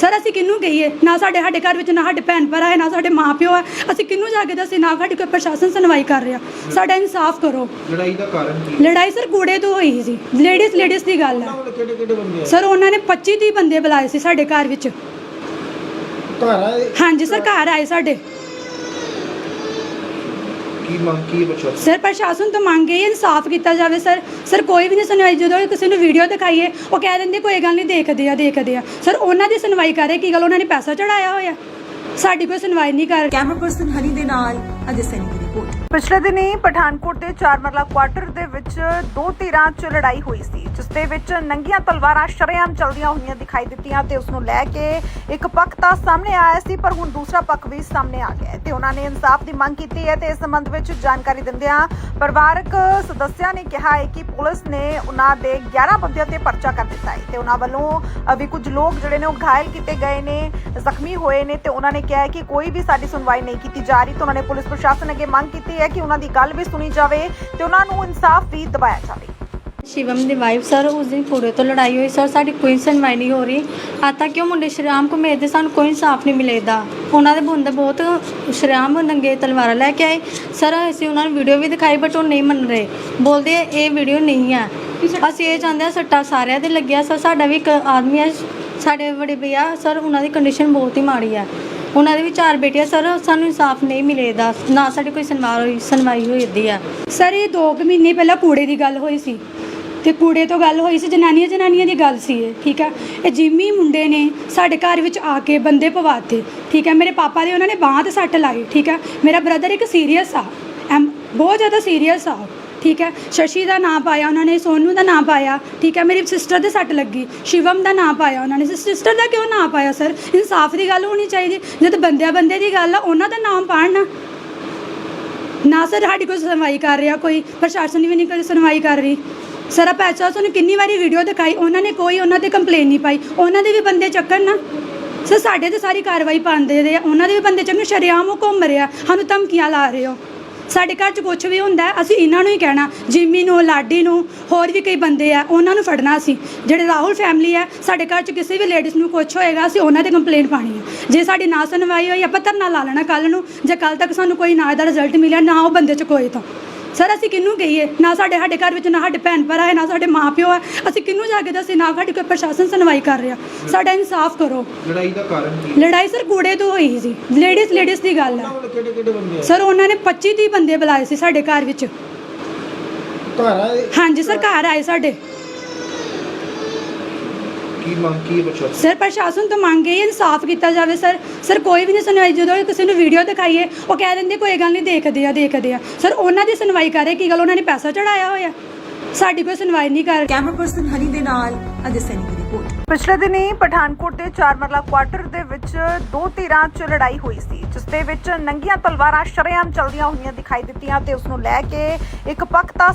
ਸਰ ਅਸੀਂ ਕਿਹਨੂੰ ਕਹੀਏ? ਨਾ ਸਾਡੇ ਸਾਡੇ ਘਰ ਵਿੱਚ ਨਾ ਸਾਡੇ ਭੈਣ ਭਰਾ ਹੈ ਨਾ ਸਾਡੇ ਮਾਪਿਓ ਹੈ। ਅਸੀਂ ਕਿਹਨੂੰ ਜਾ ਕੇ ਦੱਸੇ ਨਾ ਸਾਡੀ ਕੋਈ ਪ੍ਰਸ਼ਾਸਨ ਸੁਣਵਾਈ ਕਰ ਰਿਹਾ। ਸਾਡਾ ਇਨਸਾਫ ਕਰੋ। ਲੜਾਈ ਦਾ ਕਾਰਨ ਕੀ ਲੜਾਈ ਸਰ ਕੂੜੇ ਤੋਂ ਹੋਈ ਸੀ। ਲੇਡੀਜ਼ ਲੇਡੀਜ਼ ਦੀ ਗੱਲ ਹੈ। ਕਿਹੜੇ ਕਿਹੜੇ ਬੰਦੇ ਸਰ ਉਹਨਾਂ ਨੇ 25 30 ਬੰਦੇ ਬੁਲਾਏ ਸੀ ਸਾਡੇ ਘਰ ਵਿੱਚ। ਘਰ ਆਏ? ਹਾਂਜੀ ਸਰ ਘਰ ਆਏ ਸਾਡੇ। ਕੀ ਮੰਗ ਕੀ ਬਚਾ ਸਰ ਪ੍ਰਸ਼ਾਸਨ ਤੋਂ ਮੰਗ ਇਹ ਇਨਸਾਫ ਕੀਤਾ ਜਾਵੇ ਸਰ। ਸਰ ਕੋਈ ਵੀ ਨਹੀਂ ਸੁਣਵਾਈ ਜਦੋਂ ਕਿਸੇ ਨੂੰ ਵੀਡੀਓ ਦਿਖਾਈਏ ਉਹ ਕਹਿ ਦਿੰਦੇ ਕੋਈ ਗੱਲ ਨਹੀਂ ਦੇਖਦੇ ਆ ਦੇਖਦੇ ਆ। ਸਰ ਉਹਨਾਂ ਦੀ ਸੁਣਵਾਈ ਕਰੇ ਕੀ ਗੱਲ? ਉਹਨਾਂ ਨੇ ਪੈਸਾ ਚੜਾਇਆ ਹੋਇਆ। ਸਾਡੀ ਕੋਈ ਸੁਣਵਾਈ ਨਹੀਂ ਕਰ ਕੈਮਰਾ ਪਰਸਨ ਹਨੀ ਦੇ ਨਾਲ ਅਜੇ ਰਿਪੋਰਟ ਪਿਛਲੇ ਦਿਨੀ ਪਠਾਨਕੋਟ ਦੇ ਚਾਰ ਮਰਲਾ ਕੁਆਟਰ ਦੇ ਵਿੱਚ ਦੋ ਧਿਰਾਂ 'ਚ ਲੜਾਈ ਹੋਈ ਸੀ, ਜਿਸ ਦੇ ਵਿੱਚ ਨੰਗੀਆਂ ਤਲਵਾਰਾਂ ਸ਼ਰੇਆਮ ਚਲਦੀਆਂ ਹੋਈਆਂ ਦਿਖਾਈ ਦਿੱਤੀਆਂ ਤੇ ਉਸ ਨੂੰ ਲੈ ਕੇ ਇੱਕ ਪੱਖ ਤਾਂ ਸਾਹਮਣੇ ਆਇਆ ਸੀ, ਪਰ ਹੁਣ ਦੂਸਰਾ ਪੱਖ ਵੀ ਸਾਹਮਣੇ ਆ ਗਿਆ ਤੇ ਉਹਨਾਂ ਨੇ ਇਨਸਾਫ ਦੀ ਮੰਗ ਕੀਤੀ ਹੈ ਤੇ ਇਸ ਸੰਬੰਧ ਵਿੱਚ ਜਾਣਕਾਰੀ ਦਿੰਦਿਆਂ ਪਰਿਵਾਰਕ ਸਦੱਸਿਆਂ ਨੇ ਕਿਹਾ ਹੈ ਕਿ ਪੁਲਿਸ ਨੇ ਉਹਨਾਂ ਦੇ 11 ਬੰਦਿਆਂ ਤੇ ਪਰਚਾ ਕਰ ਦਿੱਤਾ ਹੈ ਤੇ ਉਹਨਾਂ ਵੱਲੋਂ ਵੀ ਕੁਝ ਲੋਕ ਜਿਹੜੇ ਨੇ ਉਹ ਘਾਇਲ ਕੀਤੇ ਗਏ ਨੇ, ਜ਼ਖਮੀ ਹੋਏ ਨੇ ਤੇ ਉਹਨਾਂ ਨੇ ਕਿਹਾ ਹੈ ਕਿ ਕੋਈ ਵੀ ਸਾਡੀ ਸੁਣਵਾਈ ਨਹੀਂ ਕੀਤੀ ਜਾ ਰਹੀ ਤੇ ਉਹਨਾਂ ਨੇ ਪੁਲਿਸ ਪ੍ਰਸ਼ਾਸਨ ਅੱਗੇ ਮੰਗ ਕੀਤੀ ਹੈ ਕਿ ਉਹਨਾਂ ਦੀ ਗੱਲ ਵੀ ਸੁਣੀ ਜਾਵੇ ਤੇ ਉਹਨਾਂ ਨੂੰ ਇਨਸਾਫ ਵੀ ਦਿਵਾਇਆ ਜਾਵੇ। ਸ਼ਿਵਮ ਦੀ ਵਾਈਫ ਸਰ ਉਸ ਦਿਨ ਕੂੜੇ ਤੋਂ ਲੜਾਈ ਹੋਈ। ਸਰ ਸਾਡੀ ਕੋਈ ਸੁਣਵਾਈ ਨਹੀਂ ਹੋ ਰਹੀ। ਅੱਜ ਤੱਕ ਮੁੰਡੇ ਸ਼ਰੀਆਮ ਕੋ ਮੇਰੇ ਸਾਨੂੰ ਕੋਈ ਇਨਸਾਫ ਨਹੀਂ ਮਿਲੇਦਾ। ਉਹਨਾਂ ਦੇ ਬੰਦੇ ਬਹੁਤ ਸ਼ਰੀਆਮ ਨੰਗੇ ਤਲਵਾਰਾਂ ਲੈ ਕੇ ਆਏ। ਸਰ ਅਸੀਂ ਉਹਨਾਂ ਨੂੰ ਵੀਡੀਓ ਵੀ ਦਿਖਾਈ ਬਟ ਉਹ ਨਹੀਂ ਮੰਨ ਰਹੇ। ਬੋਲਦੇ ਇਹ ਵੀਡੀਓ ਨਹੀਂ ਹੈ ਅਸੀਂ ਇਹ ਚਾਹੁੰਦੇ ਆ, ਸੱਟਾ ਸਾਰਿਆਂ ਦੇ ਲੱਗਿਆ। ਸਰ ਸਾਡਾ ਵੀ ਇੱਕ ਆਦਮੀ ਆ। ਸਾਡੇ ਬੜੇ ਭਈਆ ਸਰ ਉਹਨਾਂ ਦੀ ਕੰਡੀਸ਼ਨ ਬਹੁਤ ਹੀ ਮਾੜੀ ਹੈ ਉਹਨਾਂ ਦੇ ਵੀ ਚਾਰ ਬੇਟੇ ਆ ਸਰ ਸਾਨੂੰ ਇਨਸਾਫ ਨਹੀਂ ਮਿਲੇਦਾ ਨਾ ਸਾਡੀ ਕੋਈ ਸੁਣਵਾਈ ਹੋਈ ਸੁਣਵਾਈ ਹੋਈ ਆ। ਸਰ ਇਹ 2 ਮਹੀਨੇ ਪਹਿਲਾਂ ਕੂੜੇ ਦੀ ਗੱਲ ਹੋਈ ਸੀ ਤੇ ਕੂੜੇ ਤੋਂ ਗੱਲ ਹੋਈ ਸੀ ਜਨਾਨੀਆਂ ਜਨਾਨੀਆਂ ਦੀ ਗੱਲ ਸੀ ਇਹ ਠੀਕ ਹੈ ਇਹ ਜਿਮੀ ਮੁੰਡੇ ਨੇ ਸਾਡੇ ਘਰ ਵਿੱਚ ਆ ਕੇ ਬੰਦੇ ਪਵਾਤੇ ਠੀਕ ਹੈ ਮੇਰੇ ਪਾਪਾ ਦੇ ਉਹਨਾਂ ਨੇ ਬਾਂਹ ਤੇ ਸੱਟ ਲਾਈ ਠੀਕ ਹੈ ਮੇਰਾ ਬ੍ਰਦਰ ਇੱਕ ਸੀਰੀਅਸ ਆ ਐਮ ਬਹੁਤ ਜ਼ਿਆਦਾ ਸੀਰੀਅਸ ਆ ਉਹ, ਠੀਕ ਹੈ? ਸ਼ਸ਼ੀ ਦਾ ਨਾਮ ਪਾਇਆ ਉਹਨਾਂ ਨੇ, ਸੋਨੂ ਦਾ ਨਾਮ ਪਾਇਆ, ਠੀਕ ਹੈ? ਮੇਰੀ ਸਿਸਟਰ ਦੇ ਸੱਟ ਲੱਗੀ, ਸ਼ਿਵਮ ਦਾ ਨਾਮ ਪਾਇਆ ਉਹਨਾਂ ਨੇ। ਸਿਸਟਰ ਦਾ ਕਿਉਂ ਨਾਮ ਪਾਇਆ ਸਰ ਇਨਸਾਫ ਦੀ ਗੱਲ ਹੋਣੀ ਚਾਹੀਦੀ। ਜਦ ਬੰਦਿਆਂ ਬੰਦੇ ਦੀ ਗੱਲ ਆ, ਉਹਨਾਂ ਦਾ ਨਾਮ ਪਾਣ ਨਾ। ਨਾ ਸਰ ਸਾਡੀ ਕੋਈ ਸੁਣਵਾਈ ਕਰ ਰਿਹਾ, ਕੋਈ ਪ੍ਰਸ਼ਾਸਨ ਵੀ ਨਹੀਂ ਕੋਈ ਸੁਣਵਾਈ ਕਰ ਰਹੀ। ਸਰ ਪੈਸਾ ਸਾਨੂੰ ਕਿੰਨੀ ਵਾਰੀ ਵੀਡੀਓ ਦਿਖਾਈ, ਉਹਨਾਂ ਨੇ ਕੋਈ ਉਹਨਾਂ ਤੇ ਕੰਪਲੇਨ ਨਹੀਂ ਪਾਈ। ਉਹਨਾਂ ਦੇ ਵੀ ਬੰਦੇ ਚੱਕਣ ਨਾ। ਸਰ ਸਾਡੇ ਤੇ ਸਾਰੀ ਕਾਰਵਾਈ ਪਾਉਂਦੇ ਰਹੇ ਆ, ਉਹਨਾਂ ਦੇ ਵੀ ਬੰਦੇ ਚੱਕਣ, ਸ਼ਰੇਆਮ ਉਹ ਘੁੰਮ ਰਿਹਾ, ਸਾਨੂੰ ਧਮਕੀਆਂ ਲਾ ਰਹੇ ਹੋ। ਸਾਡੇ ਘਰ 'ਚ ਕੁਝ ਵੀ ਹੁੰਦਾ, ਅਸੀਂ ਇਹਨਾਂ ਨੂੰ ਹੀ ਕਹਿਣਾ, ਜਿਮੀ ਨੂੰ, ਲਾਡੀ ਨੂੰ, ਹੋਰ ਵੀ ਕਈ ਬੰਦੇ ਆ, ਉਹਨਾਂ ਨੂੰ ਫੜਨਾ ਅਸੀਂ। ਜਿਹੜੇ ਰਾਹੁਲ ਫੈਮਿਲੀ ਹੈ ਸਾਡੇ ਘਰ 'ਚ ਕਿਸੇ ਵੀ ਲੇਡੀਜ਼ ਨੂੰ ਕੁਝ ਹੋਏਗਾ, ਅਸੀਂ ਉਹਨਾਂ ਤੇ ਕੰਪਲੇਂਟ ਪਾਣੀ ਹੈ ਜੇ ਸਾਡੀ ਨਾ ਸੁਣਵਾਈ ਹੋਈ, ਆਪਾਂ ਧਰਨਾ ਲਾ ਲੈਣਾ ਕੱਲ ਨੂੰ, ਜੇ ਕੱਲ ਤੱਕ ਸਾਨੂੰ ਕੋਈ ਨਾ ਦਾ ਰਿਜ਼ਲਟ ਮਿਲਿਆ, ਨਾ ਉਹ ਬੰਦੇ 'ਚ ਕੋਈ ਤਾਂ। ਸਰ ਅਸੀਂ ਕਿਹਨੂੰ ਕਹੀਏ? ਨਾ ਸਾਡੇ ਸਾਡੇ ਘਰ ਵਿੱਚ ਨਾ ਸਾਡੇ ਭੈਣ ਭਰਾ ਹੈ ਨਾ ਸਾਡੇ ਮਾਪਿਓ ਹੈ। ਅਸੀਂ ਕਿਹਨੂੰ ਜਾ ਕੇ ਦੱਸੇ? ਨਾ ਸਾਡੀ ਕੋਈ ਪ੍ਰਸ਼ਾਸਨ ਸੁਣਵਾਈ ਕਰ ਰਿਹਾ। ਸਾਡਾ ਇਨਸਾਫ ਕਰੋ। ਲੜਾਈ ਦਾ ਕਾਰਨ ਕੀ ਲੜਾਈ ਸਰ ਕੂੜੇ ਤੋਂ ਹੋਈ ਸੀ। ਲੇਡੀਜ਼ ਲੇਡੀਜ਼ ਦੀ ਗੱਲ ਹੈ। ਉਹਨਾਂ ਕੋਲ ਕਿਹੜੇ ਕਿਹੜੇ ਬੰਦੇ ਆ? ਸਰ ਉਹਨਾਂ ਨੇ 25 30 ਬੰਦੇ ਬੁਲਾਏ ਸੀ ਸਾਡੇ ਘਰ ਵਿੱਚ। ਘਰ ਆਏ? ਹਾਂਜੀ ਸਰ ਘਰ ਆਏ ਸਾਡੇ। ਕੀ ਮੰਗ ਕੀ ਬਚਾ ਸਰ ਪ੍ਰਸ਼ਾਸਨ ਤੋਂ ਮੰਗੇ ਇਨਸਾਫ ਕੀਤਾ ਜਾਵੇ ਸਰ। ਸਰ ਕੋਈ ਵੀ ਨਹੀਂ ਸੁਣਵਾਈ ਜਦੋਂ ਕਿਸੇ ਨੂੰ ਵੀਡੀਓ ਦਿਖਾਈਏ ਉਹ ਕਹਿ ਦਿੰਦੇ ਕੋਈ ਗੱਲ ਨਹੀਂ ਦੇਖਦੇ ਆ ਦੇਖਦੇ ਆ। ਸਰ ਉਹਨਾਂ ਦੀ ਸੁਣਵਾਈ ਕਰੇ ਕੀ ਗੱਲ? ਉਹਨਾਂ ਨੇ ਪੈਸਾ ਚੜਾਇਆ ਹੋਇਆ। ਸਾਡੀ ਕੋਈ ਸੁਣਵਾਈ ਨਹੀਂ ਕਰ। ਕੈਮਰਾ ਪਰਸਨ ਹਨੀ ਦੇ ਨਾਲ ਅਜੇ ਸੈਨੀ ਦੀ ਰਿਪੋਰਟ। ਪਿਛਲੇ ਦਿਨੀ ਪਠਾਨਕੋਟ ਦੇ ਚਾਰ ਮਰਲਾ ਕੁਆਟਰ ਦੇ ਵਿੱਚ ਦੋ ਧਿਰਾਂ 'ਚ ਲੜਾਈ ਹੋਈ ਸੀ ਜਿਸ ਦੇ ਵਿੱਚ ਨੰਗੀਆਂ ਤਲਵਾਰਾਂ ਸ਼ਰੇਆਮ ਚਲਦੀਆਂ ਹੋਈਆਂ ਦਿਖਾਈ ਦਿੱਤੀਆਂ ਤੇ ਉਸ ਨੂੰ ਲੈ ਕੇ ਇੱਕ ਪੱਖ ਤਾਂ